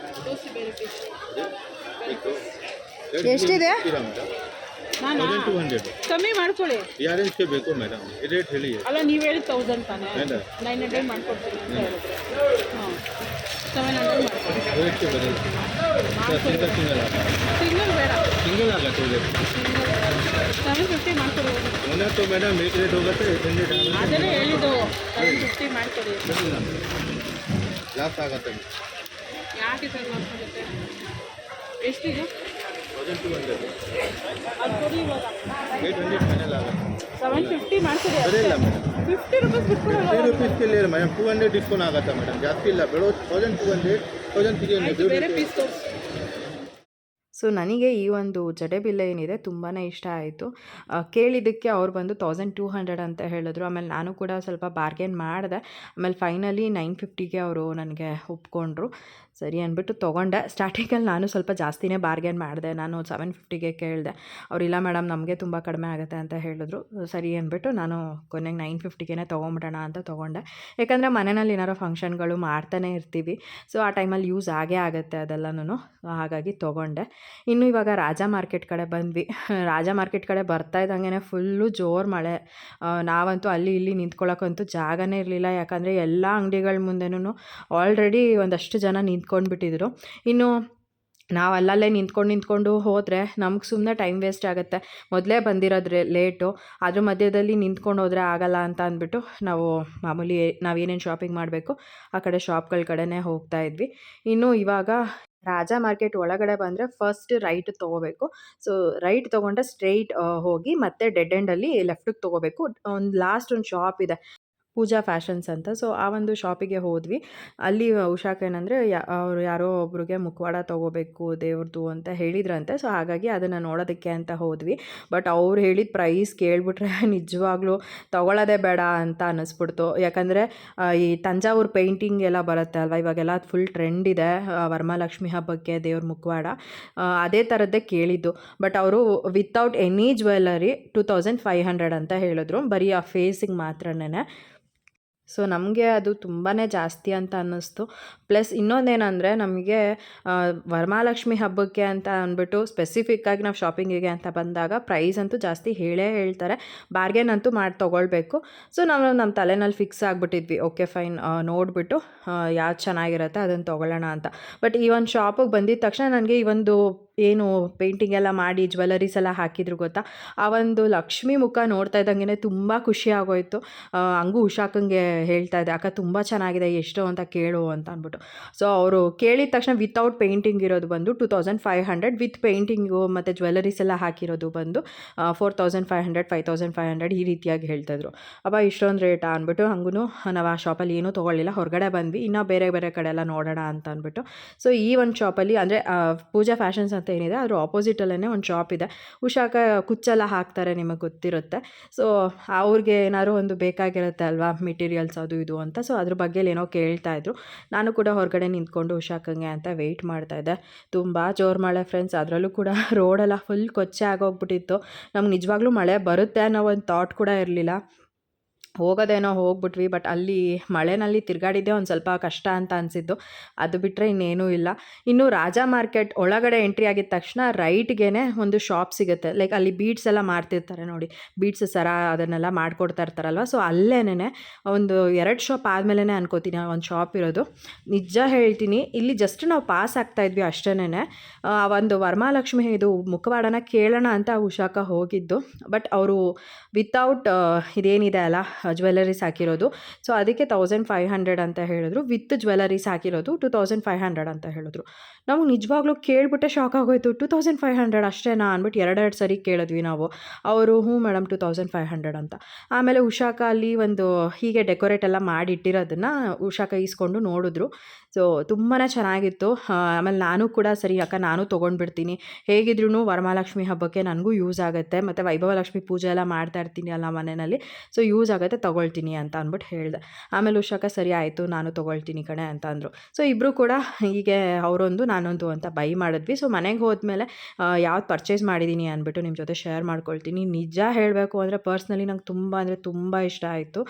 ಎಷ್ಟಿದೆ ತೌಸಂಡ್ ಟು ಹಂಡ್ರೆಡ್ ಕಮ್ಮಿ ಮಾಡ್ಕೊಳ್ಳಿ. ಯಾರೇಜ್ಗೆ ಬೇಕು ಮೇಡಮ್ ರೇಟ್ ಹೇಳಿ. ಅಲ್ಲ ನೀವು ಹೇಳಿ ತೌಸಂಡ್ ತಾನೆ. ಬೇಡ ನೈನ್ ಹಂಡ್ರೆಡ್ ಮಾಡ್ಕೊಡ್ತೀನಿ ಅಂತ ಹೇಳಿದ್ರೆ. ಹಾಂ. ಸೆವೆನ್ ಹಂಡ್ರೆಡ್ ಮಾಡ್ಕೊಡಿ ರೇಟ್ಗೆ ಬರುತ್ತೆ? ಸಿಂಗಲ್ ಸಿಂಗಲ್ ಆಗ ಸಿಂಗಲ್ ಬೇಡ. ಸಿಂಗಲ್ ಆಗತ್ತೆ ರೇಟ್ ಸೆವೆನ್ ಫಿಫ್ಟಿ ಮಾಡ್ಕೊಡಿ. ಮೊನ್ನೆ तो ಮೇಡಮ್ ಏಟ್ ರೇಟ್ ಹೋಗುತ್ತೆ ಏಟ್ ಹಂಡ್ರೆಡ್ ಅದನ್ನೇ ಹೇಳಿದ್ದು. ಸೆವೆನ್ ಫಿಫ್ಟಿ ಮಾಡ್ಕೊಡಿ. ಲಾಸ್ ಆಗತ್ತೆ. ಯಾಕೆ ಸರ್ ಎಷ್ಟಿದೆ? Two hundred seven fifty fifty rupees ಬಿಟ್ಕೊಡಲ್ಲ ಇಲ್ಲ ಮೇಡಮ್ ಟೂ ಡಿಸ್ಕೌಂಟ್ ಆಗುತ್ತೆ ಮೇಡಮ್ ಜಾಸ್ತಿ ಇಲ್ಲ. ಬೇಡ thousand two hundred thousand three ಆಯ್ತು ಬೇರೆ ಹಂಡ್ರೆಡ್ ಪೀಸ್ ತೋರಿಸಿ. ಸೊ ನನಗೆ ಈ ಒಂದು ಜಡೆ ಬಿಲ್ಲ ಏನಿದೆ ತುಂಬಾ ಇಷ್ಟ ಆಯಿತು. ಕೇಳಿದ್ದಕ್ಕೆ ಅವ್ರು ಬಂದು ತೌಸಂಡ್ ಟೂ ಹಂಡ್ರೆಡ್ ಅಂತ ಹೇಳಿದ್ರು. ಆಮೇಲೆ ನಾನು ಕೂಡ ಸ್ವಲ್ಪ ಬಾರ್ಗೇನ್ ಮಾಡಿದೆ. ಆಮೇಲೆ ಫೈನಲಿ ನೈನ್ ಫಿಫ್ಟಿಗೆ ಅವರು ನನಗೆ ಒಪ್ಕೊಂಡ್ರು. ಸರಿ ಅಂದ್ಬಿಟ್ಟು ತೊಗೊಂಡೆ. ಸ್ಟಾರ್ಟಿಂಗಲ್ಲಿ ನಾನು ಸ್ವಲ್ಪ ಜಾಸ್ತಿನೇ ಬಾರ್ಗೇನ್ ಮಾಡಿದೆ. ನಾನು ಸೆವೆನ್ ಫಿಫ್ಟಿಗೆ ಕೇಳಿದೆ. ಅವರಿಲ್ಲ ಮೇಡಮ್ ನಮಗೆ ತುಂಬ ಕಡಿಮೆ ಆಗುತ್ತೆ ಅಂತ ಹೇಳಿದ್ರು. ಸರಿ ಅಂದ್ಬಿಟ್ಟು ನಾನು ಕೊನೆಗೆ ನೈನ್ ಫಿಫ್ಟಿಗೆ ತೊಗೊಂಬಿಡೋಣ ಅಂತ ತೊಗೊಂಡೆ. ಯಾಕಂದರೆ ಮನೆಯಲ್ಲಿ ಏನಾರೋ ಫಂಕ್ಷನ್ಗಳು ಮಾಡ್ತಾನೆ ಇರ್ತೀವಿ. ಸೊ ಆ ಟೈಮಲ್ಲಿ ಯೂಸ್ ಆಗೇ ಆಗುತ್ತೆ ಅದೆಲ್ಲನೂ ಹಾಗಾಗಿ ತೊಗೊಂಡೆ. ಇನ್ನು ಇವಾಗ ರಾಜ ಮಾರ್ಕೆಟ್ ಕಡೆ ಬಂದ್ವಿ. ರಾಜ ಮಾರ್ಕೆಟ್ ಕಡೆ ಬರ್ತಾ ಇದ್ದಂಗೆ ಫುಲ್ಲು ಜೋರು ಮಳೆ. ನಾವಂತೂ ಅಲ್ಲಿ ಇಲ್ಲಿ ನಿಂತ್ಕೊಳ್ಳೋಕ್ಕಂತೂ ಜಾಗನೇ ಇರಲಿಲ್ಲ. ಯಾಕಂದರೆ ಎಲ್ಲ ಅಂಗಡಿಗಳ ಮುಂದೆನೂ ಆಲ್ರೆಡಿ ಒಂದಷ್ಟು ಜನ ನಿಂತ್ಕೊಂಡ್ಬಿಟ್ಟಿದ್ರು. ಇನ್ನು ನಾವು ಅಲ್ಲಲ್ಲೇ ನಿಂತ್ಕೊಂಡು ನಿಂತ್ಕೊಂಡು ಹೋದರೆ ನಮ್ಗೆ ಸುಮ್ಮನೆ ಟೈಮ್ ವೇಸ್ಟ್ ಆಗುತ್ತೆ. ಮೊದಲೇ ಬಂದಿರೋದ್ರೆ ಲೇಟು ಅದ್ರ ಮಧ್ಯದಲ್ಲಿ ನಿಂತ್ಕೊಂಡು ಹೋದರೆ ಆಗಲ್ಲ ಅಂತ ಅಂದ್ಬಿಟ್ಟು ನಾವು ಮಾಮೂಲಿ ನಾವೇನೇನು ಶಾಪಿಂಗ್ ಮಾಡಬೇಕು, ಆ ಕಡೆ ಶಾಪ್ಗಳ ಕಡೆನೇ ಹೋಗ್ತಾ ಇದ್ವಿ. ಇನ್ನು ಇವಾಗ ರಾಜಾ ಮಾರ್ಕೆಟ್ ಒಳಗಡೆ ಬಂದರೆ ಫಸ್ಟ್ ರೈಟ್ ತೊಗೋಬೇಕು. ಸೊ ರೈಟ್ ತೊಗೊಂಡ್ರೆ ಸ್ಟ್ರೈಟ್ ಹೋಗಿ ಮತ್ತೆ ಡೆಡ್ ಎಂಡಲ್ಲಿ ಲೆಫ್ಟಿಗೆ ತೊಗೋಬೇಕು. ಒಂದು ಲಾಸ್ಟ್ ಒಂದು ಶಾಪ್ ಇದೆ. ಪೂಜಾ ಫ್ಯಾಷನ್ಸ್ ಅಂತ. ಸೊ, ಆ ಒಂದು ಶಾಪಿಗೆ ಹೋದ್ವಿ. ಅಲ್ಲಿ ಉಷಾಕ್ ಏನಂದರೆ, ಯಾ, ಅವ್ರು ಯಾರೋ ಒಬ್ರಿಗೆ ಮುಖವಾಡ ತೊಗೋಬೇಕು ದೇವ್ರದ್ದು ಅಂತ ಹೇಳಿದ್ರಂತೆ. ಸೊ, ಹಾಗಾಗಿ ಅದನ್ನು ನೋಡೋದಕ್ಕೆ ಅಂತ ಹೋದ್ವಿ. ಬಟ್ ಅವ್ರು ಹೇಳಿದ ಪ್ರೈಸ್ ಕೇಳಿಬಿಟ್ರೆ ನಿಜವಾಗ್ಲೂ ತೊಗೊಳ್ಳೋದೇ ಬೇಡ ಅಂತ ಅನ್ನಿಸ್ಬಿಡ್ತು. ಯಾಕಂದರೆ ಈ ತಂಜಾವೂರು ಪೇಂಟಿಂಗ್ ಎಲ್ಲ ಬರುತ್ತೆ ಅಲ್ವಾ? ಇವಾಗೆಲ್ಲ ಫುಲ್ ಟ್ರೆಂಡ್ ಇದೆ ವರ್ಮಾಲಕ್ಷ್ಮಿ ವರಮಹಾಲಕ್ಷ್ಮಿ ಹಬ್ಬಕ್ಕೆ ದೇವ್ರ ಮುಖವಾಡ. ಅದೇ ಥರದ್ದೇ ಕೇಳಿದ್ದು. ಬಟ್ ಅವರು without any jewellery two thousand five hundred ಅಂತ ಹೇಳಿದ್ರು. ಬರೀ ಆ ಫೇಸಿಗೆ ಮಾತ್ರನೇ ಸೊ ನಮಗೆ ಅದು ತುಂಬಾ ಜಾಸ್ತಿ ಅಂತ ಅನ್ನಿಸ್ತು. ಪ್ಲಸ್ ಇನ್ನೊಂದೇನೆಂದರೆ ನಮಗೆ ವರಮಹಾಲಕ್ಷ್ಮಿ ಹಬ್ಬಕ್ಕೆ ಅಂತ ಅಂದ್ಬಿಟ್ಟು ಸ್ಪೆಸಿಫಿಕ್ಕಾಗಿ ನಾವು ಶಾಪಿಂಗಿಗೆ ಅಂತ ಬಂದಾಗ ಪ್ರೈಸ್ ಅಂತೂ ಜಾಸ್ತಿ ಹೇಳೇ ಹೇಳ್ತಾರೆ. ಬಾರ್ಗೇನ್ ಅಂತೂ ಮಾಡಿ, ತೊಗೊಳ್ಬೇಕು. ಸೊ ನಾವು ನಮ್ಮ ತಲೆನಲ್ಲಿ ಫಿಕ್ಸ್ ಆಗಿಬಿಟ್ಟಿದ್ವಿ. ಓಕೆ ಫೈನ್ ನೋಡಿಬಿಟ್ಟು ಯಾವ್ದು ಚೆನ್ನಾಗಿರುತ್ತೆ ಅದನ್ನು ತೊಗೊಳ್ಳೋಣ ಅಂತ. ಬಟ್ ಈ ಒಂದು ಶಾಪಿಗೆ ಬಂದಿದ್ದ ತಕ್ಷಣ ನನಗೆ ಈ ಒಂದು ಏನು ಪೇಂಟಿಂಗ್ ಎಲ್ಲ ಮಾಡಿ ಜ್ಯುವೆಲರೀಸ್ ಎಲ್ಲ ಹಾಕಿದ್ರು ಗೊತ್ತಾ? ಆ ಒಂದು ಲಕ್ಷ್ಮಿ ಮುಖ ನೋಡ್ತಾ ಇದ್ದಂಗೆ ತುಂಬ ಖುಷಿ ಆಗೋಯ್ತು. ಹಂಗೂ ಉಷಾಕಂಗೆ ಹೇಳ್ತಾ ಇದ್ದೆ, ಅಕ್ಕ, ತುಂಬ ಚೆನ್ನಾಗಿದೆ, ಎಷ್ಟು ಅಂತ ಕೇಳು ಅಂತ ಅಂದ್ಬಿಟ್ಟು. ಸೊ ಅವರು ಕೇಳಿದ ತಕ್ಷಣ ವಿತೌಟ್ ಪೇಂಟಿಂಗ್ ಇರೋದು ಬಂದು two thousand five hundred with painting ಮತ್ತು ಜ್ಯುವೆಲರೀಸ್ ಎಲ್ಲ ಹಾಕಿರೋದು ಬಂದು four thousand five hundred five thousand five hundred ಈ ರೀತಿಯಾಗಿ ಹೇಳ್ತಾಯಿದ್ರು ಅಪ್ಪ ಇಷ್ಟೊಂದು ರೇಟಾ ಅಂದ್ಬಿಟ್ಟು ಹಂಗೂ ನಾವು ಆ ಶಾಪಲ್ಲಿ ಏನೂ ತೊಗೊಳ್ಳಿಲ್ಲ, ಹೊರಗಡೆ ಬಂದ್ವಿ, ಇನ್ನೂ ಬೇರೆ ಬೇರೆ ಕಡೆ ಎಲ್ಲ ನೋಡೋಣ ಅಂತ ಅಂದ್ಬಿಟ್ಟು. ಸೊ ಈ ಒಂದು ಶಾಪಲ್ಲಿ ಅಂದರೆ ಪೂಜಾ ಫ್ಯಾಷನ್ಸ್ ಅಂತ ಏನಿದೆ, ಅದ್ರ ಆಪೋಸಿಟಲ್ಲೇ ಒಂದು ಶಾಪ್ ಇದೆ. ಉಷಾಕ ಕುಚ್ಚೆಲ್ಲ ಹಾಕ್ತಾರೆ, ನಿಮಗೆ ಗೊತ್ತಿರುತ್ತೆ. ಸೊ ಅವ್ರಿಗೆ ಏನಾದ್ರು ಒಂದು ಬೇಕಾಗಿರುತ್ತೆ ಅಲ್ವಾ ಮೆಟೀರಿಯಲ್ಸ್ ಅದು ಇದು ಅಂತ. ಸೊ ಅದ್ರ ಬಗ್ಗೆ ಏನೋ ಕೇಳ್ತಾ ಇದ್ರು. ನಾನು ಕೂಡ ಹೊರಗಡೆ ನಿಂತ್ಕೊಂಡು ಹುಷಾಕಂಗೆ ಅಂತ ವೆಯ್ಟ್ ಮಾಡ್ತಾ ಇದ್ದೆ. ತುಂಬ ಜೋರು ಮಳೆ ಫ್ರೆಂಡ್ಸ್ ಅದರಲ್ಲೂ ಕೂಡ ರೋಡೆಲ್ಲ ಫುಲ್ ಕೊಚ್ಚೆ ಆಗೋಗ್ಬಿಟ್ಟಿತ್ತು. ನಮ್ಗೆ ನಿಜವಾಗ್ಲೂ ಮಳೆ ಬರುತ್ತೆ ಅನ್ನೋ ಒಂದು ಥಾಟ್ ಕೂಡ ಇರಲಿಲ್ಲ. ಹೋಗೋದೇನೋ ಹೋಗ್ಬಿಟ್ವಿ ಬಟ್ ಅಲ್ಲಿ ಮಳೆನಲ್ಲಿ ತಿರುಗಾಡಿದ್ದೇ ಒಂದು ಸ್ವಲ್ಪ ಕಷ್ಟ ಅಂತ ಅನಿಸಿದ್ದು. ಅದು ಬಿಟ್ಟರೆ ಇನ್ನೇನೂ ಇಲ್ಲ. ಇನ್ನು ರಾಜ ಮಾರ್ಕೆಟ್ ಒಳಗಡೆ ಎಂಟ್ರಿ ಆಗಿದ ತಕ್ಷಣ ರೈಟ್ಗೆ ಒಂದು ಶಾಪ್ ಸಿಗುತ್ತೆ. ಲೈಕ್ ಅಲ್ಲಿ ಬೀಡ್ಸ್ ಎಲ್ಲ ಮಾರ್ತಿರ್ತಾರೆ ನೋಡಿ. ಬೀಡ್ಸ್ ಸರ ಅದನ್ನೆಲ್ಲ ಮಾಡಿಕೊಡ್ತಾ ಇರ್ತಾರಲ್ವ? ಸೊ ಅಲ್ಲೇನೇ ಒಂದು ಎರಡು ಶಾಪ್ ಆದಮೇಲೆ ಅನ್ಕೋತೀನಿ ಒಂದು ಶಾಪ್ ಇರೋದು. ನಿಜ ಹೇಳ್ತೀನಿ, ಇಲ್ಲಿ ಜಸ್ಟ್ ನಾವು ಪಾಸ್ ಆಗ್ತಾ ಇದ್ವಿ ಆ ಒಂದು ವರ್ಮಾಲಕ್ಷ್ಮಿ ಇದು ಮುಖವಾಡನ ಕೇಳೋಣ ಅಂತ ಉಷಾಕ ಹೋಗಿದ್ದು. ಬಟ್ ಅವರು ವಿತೌಟ್ ಇದೇನಿದೆ ಅಲ್ಲ ಜ್ಯುವೆಲರೀಸ್ ಹಾಕಿರೋದು ಸೊ ಅದಕ್ಕೆ ತೌಸಂಡ್ ಫೈವ್ ಹಂಡ್ರೆಡ್ ಅಂತ ಹೇಳಿದ್ರು. ವಿತ್ ಜ್ಯುವೆಲರೀಸ್ ಹಾಕಿರೋದು ಟು ತೌಸಂಡ್ ಫೈವ್ ಹಂಡ್ರೆಡ್ ಅಂತ ಹೇಳಿದ್ರು. ನಾವು ನಿಜವಾಗ್ಲೂ ಕೇಳಿಬಿಟ್ಟೆ ಶಾಕ್ ಆಗೋಯ್ತು. ಟು ತೌಸಂಡ್ ಫೈವ್ ಹಂಡ್ರೆಡ್ ಅಷ್ಟೇನಾ ಅಂದ್ಬಿಟ್ಟು ಎರಡೆರಡು ಸರಿ ಕೇಳಿದ್ವಿ ನಾವು. ಅವರು, ಹ್ಞೂ madam two thousand five hundred ಅಂತ. ಆಮೇಲೆ ಉಷಾಕ ಅಲ್ಲಿ ಒಂದು ಹೀಗೆ ಡೆಕೋರೇಟ್ ಎಲ್ಲ ಮಾಡಿಟ್ಟಿರೋದನ್ನು ಉಷಾಕ ಈಸ್ಕೊಂಡು ನೋಡಿದ್ರು. ಸೊ ತುಂಬಾ ಚೆನ್ನಾಗಿತ್ತು. ಆಮೇಲೆ ನಾನು ಕೂಡ ಸರಿ ಅಕ್ಕ ನಾನು ತೊಗೊಂಡ್ಬಿಡ್ತೀನಿ. ಹೇಗಿದ್ರು ವರಮಹಾಲಕ್ಷ್ಮಿ ಹಬ್ಬಕ್ಕೆ ನನಗೂ ಯೂಸ್ ಆಗುತ್ತೆ. ಮತ್ತು ವೈಭವಲಕ್ಷ್ಮಿ ಪೂಜೆ ಎಲ್ಲ ಮಾಡ್ತಾ ಇರ್ತೀನಿ ಅಲ್ಲ ಮನೆಯಲ್ಲಿ. ಸೊ ಯೂಸ್ ಆಗುತ್ತೆ, ತೊಗೊಳ್ತೀನಿ ಅಂತ ಅಂದ್ಬಿಟ್ಟು ಹೇಳಿದೆ. ಆಮೇಲೆ ಉಷಾಕ ಸರಿ ಆಯಿತು, ನಾನು ತೊಗೊಳ್ತೀನಿ ಕಣೆ ಅಂತ ಅಂದರು. ಸೊ ಇಬ್ಬರು ಕೂಡ ಹೀಗೆ ಅವರೊಂದು, ನಾನೊಂದು ಅಂತ ಬೈ ಮಾಡಿದ್ವಿ. ಸೊ ಮನೆಗೆ ಹೋದ್ಮೇಲೆ ಯಾವ್ದು ಪರ್ಚೇಸ್ ಮಾಡಿದ್ದೀನಿ ಅಂದ್ಬಿಟ್ಟು ನಿಮ್ಮ ಜೊತೆ ಶೇರ್ ಮಾಡ್ಕೊಳ್ತೀನಿ. ನಿಜ ಹೇಳಬೇಕು ಅಂದರೆ ಪರ್ಸ್ನಲಿ ನಂಗೆ ತುಂಬ ಅಂದರೆ ತುಂಬ ಇಷ್ಟ ಆಯಿತು.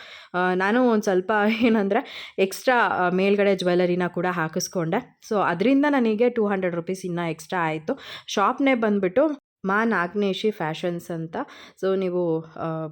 ನಾನು ಒಂದು ಸ್ವಲ್ಪ ಏನಂದರೆ ಎಕ್ಸ್ಟ್ರಾ ಮೇಲ್ಗಡೆ ಜ್ಯುವೆಲರಿನ ಕೂಡ ಹಾಕಿಸ್ಕೊಂಡೆ. ಸೊ ಅದರಿಂದ ನನಗೆ ಟೂ ಹಂಡ್ರೆಡ್ ರುಪೀಸ್ ಇನ್ನೂ ಎಕ್ಸ್ಟ್ರಾ ಆಯಿತು. ಶಾಪ್ನೇ ಬಂದುಬಿಟ್ಟು ಮಾ ನಾಗ್ನೇಶಿ ಫ್ಯಾಷನ್ಸ್ ಅಂತ. ಸೊ ನೀವು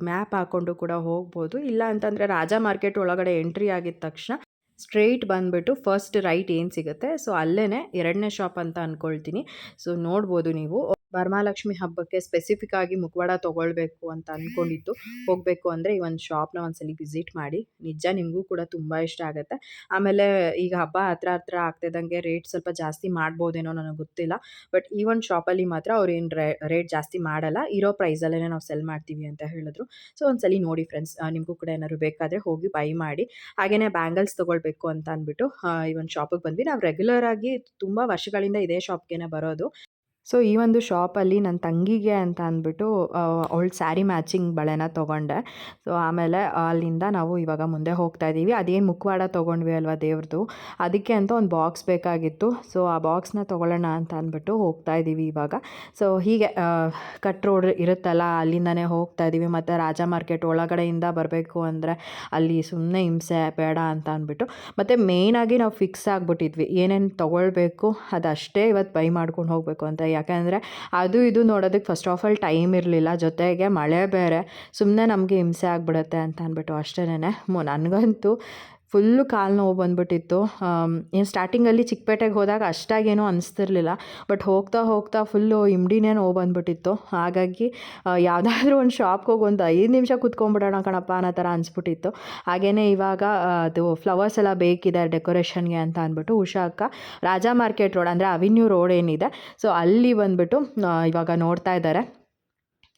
ಮ್ಯಾಪ್ ಹಾಕ್ಕೊಂಡು ಕೂಡ ಹೋಗ್ಬೋದು. ಇಲ್ಲ ಅಂತಂದರೆ ರಾಜ ಮಾರ್ಕೆಟ್ ಒಳಗಡೆ ಎಂಟ್ರಿ ಆಗಿದ ತಕ್ಷಣ ಸ್ಟ್ರೈಟ್ ಬಂದುಬಿಟ್ಟು ಫಸ್ಟ್ ರೈಟ್ ಏನು ಸಿಗುತ್ತೆ? ಸೊ ಅಲ್ಲೇ ಎರಡನೇ ಶಾಪ್ ಅಂತ ಅಂದ್ಕೊಳ್ತೀನಿ ಸೊ ನೋಡ್ಬೋದು ನೀವು. ವರಮಹಾಲಕ್ಷ್ಮಿ ಹಬ್ಬಕ್ಕೆ ಸ್ಪೆಸಿಫಿಕ್ ಆಗಿ ಮುಖವಾಡ ತಗೊಳ್ಬೇಕು ಅಂತ ಅನ್ಕೊಂಡಿತ್ತು ಹೋಗಬೇಕು ಅಂದರೆ ಈ ಒಂದು ಶಾಪ್ನ ಒಂದ್ಸಲಿ ವಿಸಿಟ್ ಮಾಡಿ. ನಿಜ ನಿಮಗೂ ಕೂಡ ತುಂಬ ಇಷ್ಟ ಆಗುತ್ತೆ. ಆಮೇಲೆ ಈಗ ಹಬ್ಬ ಹತ್ರ ಹತ್ರ ಆಗ್ತಿದ್ದಂಗೆ ರೇಟ್ ಸ್ವಲ್ಪ ಜಾಸ್ತಿ ಮಾಡ್ಬೋದೇನೋ ನನಗೆ ಗೊತ್ತಿಲ್ಲ. ಬಟ್ ಈ ಒಂದು ಶಾಪಲ್ಲಿ ಮಾತ್ರ ಅವ್ರು ಏನು ರೇಟ್ ಜಾಸ್ತಿ ಮಾಡಲ್ಲ, ಇರೋ ಪ್ರೈಸಲ್ಲೇ ನಾವು ಸೆಲ್ ಮಾಡ್ತೀವಿ ಅಂತ ಹೇಳಿದ್ರು. ಸೊ ಒಂದ್ಸಲಿ ನೋಡಿ ಫ್ರೆಂಡ್ಸ್ ನಿಮಗೂ ಕೂಡ ಏನಾದ್ರು ಬೇಕಾದರೆ ಹೋಗಿ ಬೈ ಮಾಡಿ. ಹಾಗೆಯೇ ಬ್ಯಾಂಗಲ್ಸ್ ತೊಗೊಳ್ಬೇಕು ಅಂತ ಅಂದ್ಬಿಟ್ಟು ಈ ಒಂದು ಶಾಪಿಗೆ ಬಂದ್ವಿ. ನಾವು ರೆಗ್ಯುಲರ್ ಆಗಿ ತುಂಬ ವರ್ಷಗಳಿಂದ ಇದೇ ಶಾಪ್ಗೆ ಬರೋದು. ಸೊ, ಈ ಒಂದು ಶಾಪಲ್ಲಿ ನನ್ನ ತಂಗಿಗೆ ಅಂತ ಅಂದ್ಬಿಟ್ಟು ಅವಳು ಸ್ಯಾರಿ ಮ್ಯಾಚಿಂಗ್ ಬಳೆನ ತೊಗೊಂಡೆ. ಸೊ, ಆಮೇಲೆ ಅಲ್ಲಿಂದ ನಾವು ಇವಾಗ ಮುಂದೆ ಹೋಗ್ತಾ ಇದ್ದೀವಿ. ಅದೇನು ಮುಖವಾಡ ತೊಗೊಂಡ್ವಿ ಅಲ್ವಾ ದೇವ್ರದ್ದು ಅದಕ್ಕೆ ಅಂತ ಒಂದು ಬಾಕ್ಸ್ ಬೇಕಾಗಿತ್ತು. ಸೊ, ಆ ಬಾಕ್ಸ್ನ ತೊಗೊಳ್ಳೋಣ ಅಂತ ಅಂದ್ಬಿಟ್ಟು ಹೋಗ್ತಾ ಇದ್ದೀವಿ ಇವಾಗ. ಸೊ, ಹೀಗೆ ಕಟ್ ರೋಡ್ ಇರುತ್ತಲ್ಲ, ಅಲ್ಲಿಂದನೇ ಹೋಗ್ತಾ ಇದ್ದೀವಿ. ಮತ್ತು ರಾಜ ಮಾರ್ಕೆಟ್ ಒಳಗಡೆಯಿಂದ ಬರಬೇಕು ಅಂದರೆ ಅಲ್ಲಿ ಸುಮ್ಮನೆ ಹಿಂಸೆ, ಬೇಡ ಅಂತ ಅಂದ್ಬಿಟ್ಟು. ಮತ್ತು ಮೇಯ್ನಾಗಿ ನಾವು ಫಿಕ್ಸ್ ಆಗಿಬಿಟ್ಟಿದ್ವಿ. ಏನೇನು ತೊಗೊಳ್ಬೇಕು, ಅದಷ್ಟೇ ಇವತ್ತು ಬೈ ಮಾಡ್ಕೊಂಡು ಹೋಗಬೇಕು ಅಂತ ಯಾಕಂದರೆ ಅದು ಇದು ನೋಡೋದಕ್ಕೆ ಫಸ್ಟ್ ಆಫ್ ಆಲ್ ಟೈಮ್ ಇರಲಿಲ್ಲ, ಜೊತೆಗೆ ಮಳೆ ಬೇರೆ. ಸುಮ್ಮನೆ ನಮಗೆ ಹಿಂಸೆ ಆಗಿಬಿಡುತ್ತೆ ಅಂತ ಅಂದ್ಬಿಟ್ಟು ಅಷ್ಟೇನೆ ನನಗಂತೂ ಫುಲ್ಲು ಕಾಲು ನೋವು ಬಂದುಬಿಟ್ಟಿತ್ತು. ಏನು ಸ್ಟಾರ್ಟಿಂಗಲ್ಲಿ ಚಿಕ್ಕಪೇಟೆಗೆ ಹೋದಾಗ ಅಷ್ಟಾಗೇನೂ ಅನಿಸ್ತಿರ್ಲಿಲ್ಲ. ಬಟ್ ಹೋಗ್ತಾ ಹೋಗ್ತಾ ಫುಲ್ಲು ಇಮ್ಡಿನೇ ನೋವು ಬಂದುಬಿಟ್ಟಿತ್ತು. ಹಾಗಾಗಿ ಯಾವುದಾದ್ರೂ ಒಂದು ಶಾಪ್ಗೆ ಹೋಗಿ ಒಂದು ಐದು ನಿಮಿಷ ಕುತ್ಕೊಂಡ್ಬಿಡೋಣ ಕಣಪ್ಪ ಅನ್ನೋ ಥರ ಅನಿಸ್ಬಿಟ್ಟಿತ್ತು. ಹಾಗೆಯೇ ಇವಾಗ ಅದು ಫ್ಲವರ್ಸ್ ಎಲ್ಲ ಬೇಕಿದೆ ಡೆಕೋರೇಷನ್ಗೆ ಅಂತ ಅಂದ್ಬಿಟ್ಟು ಉಷಾ ಅಕ್ಕ, ರಾಜ ಮಾರ್ಕೆಟ್ ರೋಡ್ ಅಂದರೆ ಅವಿನ್ಯೂ ರೋಡ್ ಏನಿದೆ. ಸೊ ಅಲ್ಲಿ ಬಂದ್ಬಿಟ್ಟು ಇವಾಗ ನೋಡ್ತಾ ಇದ್ದಾರೆ.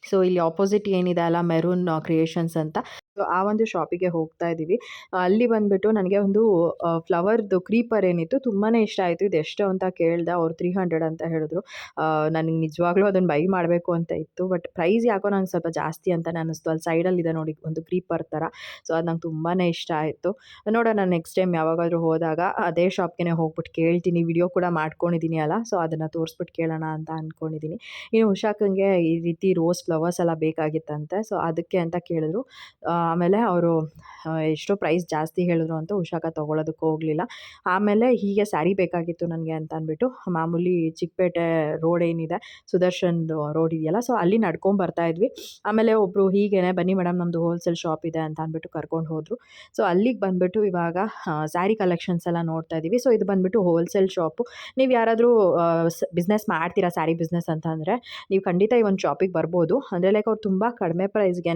ಸೊ ಇಲ್ಲಿ ಆಪೋಸಿಟ್ ಏನಿದೆ ಅಲ್ಲ ಮೆರೂನ್ ಕ್ರಿಯೇಷನ್ಸ್ ಅಂತ. ಸೊ ಆ ಒಂದು ಶಾಪಿಗೆ ಹೋಗ್ತಾ ಇದ್ದೀವಿ. ಅಲ್ಲಿ ಬಂದುಬಿಟ್ಟು ನನಗೆ ಒಂದು ಫ್ಲವರ್ದು ಕ್ರೀಪರ್ ಏನಿತ್ತು ತುಂಬಾ ಇಷ್ಟ ಆಯಿತು. ಇದು ಎಷ್ಟು ಅಂತ ಕೇಳಿದೆ, ಅವ್ರು ತ್ರೀ ಹಂಡ್ರೆಡ್ ಅಂತ ಹೇಳಿದ್ರು. ನನಗೆ ನಿಜವಾಗ್ಲೂ ಅದನ್ನು ಬೈ ಮಾಡಬೇಕು ಅಂತ ಇತ್ತು. ಬಟ್ ಪ್ರೈಸ್ ಯಾಕೋ ನಂಗೆ ಸ್ವಲ್ಪ ಜಾಸ್ತಿ ಅಂತ ಅನ್ನಿಸ್ತು ಅಲ್ಲಿ ಸೈಡಲ್ಲಿದೆ ನೋಡಿ ಒಂದು ಕ್ರೀಪರ್ ಥರ ಸೊ ಅದು ನಂಗೆ ತುಂಬಾ ಇಷ್ಟ ಆಯಿತು. ನೋಡೋಣ ನೆಕ್ಸ್ಟ್ ಟೈಮ್ ಯಾವಾಗಾದರೂ ಹೋದಾಗ ಅದೇ ಶಾಪ್ಗೆ ಹೋಗ್ಬಿಟ್ಟು ಕೇಳ್ತೀನಿ. ವಿಡಿಯೋ ಕೂಡ ಮಾಡ್ಕೊಂಡಿದ್ದೀನಿ ಅಲ್ಲ. ಸೊ ಅದನ್ನು ತೋರಿಸ್ಬಿಟ್ಟು ಕೇಳೋಣ ಅಂತ ಅಂದ್ಕೊಂಡಿದ್ದೀನಿ ಇನ್ನು ಉಷಾಕಂಗೆ ಈ ರೀತಿ ರೋಸ್ ಫ್ಲವರ್ಸ್ ಎಲ್ಲ ಬೇಕಾಗಿತ್ತಂತೆ. ಸೊ ಅದಕ್ಕೆ ಅಂತ ಕೇಳಿದ್ರು. ಆಮೇಲೆ ಅವರು ಎಷ್ಟೋ ಪ್ರೈಸ್ ಜಾಸ್ತಿ ಹೇಳಿದ್ರು ಅಂತ ಉಷಾಕ ತೊಗೊಳೋದಕ್ಕೆ ಹೋಗಲಿಲ್ಲ. ಆಮೇಲೆ ಹೀಗೆ ಸ್ಯಾರಿ ಬೇಕಾಗಿತ್ತು ನನಗೆ ಅಂತ ಅಂದ್ಬಿಟ್ಟು ಮಾಮೂಲಿ ಚಿಕ್ಕಪೇಟೆ ರೋಡ್ ಏನಿದೆ, ಸುದರ್ಶನ್ ರೋಡ್ ಇದೆಯಲ್ಲ ಸೊ ಅಲ್ಲಿ ನಡ್ಕೊಂಡು ಬರ್ತಾ ಇದ್ವಿ. ಆಮೇಲೆ ಒಬ್ಬರು ಹೀಗೇನೆ, ಬನ್ನಿ ಮೇಡಮ್ ನಮ್ಮದು ಹೋಲ್ಸೇಲ್ ಶಾಪ್ ಇದೆ ಅಂತ ಅಂದ್ಬಿಟ್ಟು ಕರ್ಕೊಂಡು ಹೋದರು. ಸೊ ಅಲ್ಲಿಗೆ ಬಂದುಬಿಟ್ಟು ಇವಾಗ ಸ್ಯಾರಿ ಕಲೆಕ್ಷನ್ಸ್ ಎಲ್ಲ ನೋಡ್ತಾ ಇದ್ದೀವಿ. ಸೊ ಇದು ಬಂದುಬಿಟ್ಟು ಹೋಲ್ಸೇಲ್ ಶಾಪು ನೀವು ಯಾರಾದರೂ ಬಿಸ್ನೆಸ್ ಮಾಡ್ತೀರಾ ಸ್ಯಾರಿ ಬಿಸ್ನೆಸ್ ಅಂತ ಅಂದರೆ, ನೀವು ಖಂಡಿತ ಈ ಒಂದು ಶಾಪಿಗೆ ಬರ್ಬೋದು. ಅಂದರೆ ಲೈಕ್ ಅವ್ರು ತುಂಬ ಕಡಿಮೆ ಪ್ರೈಸ್ಗೆ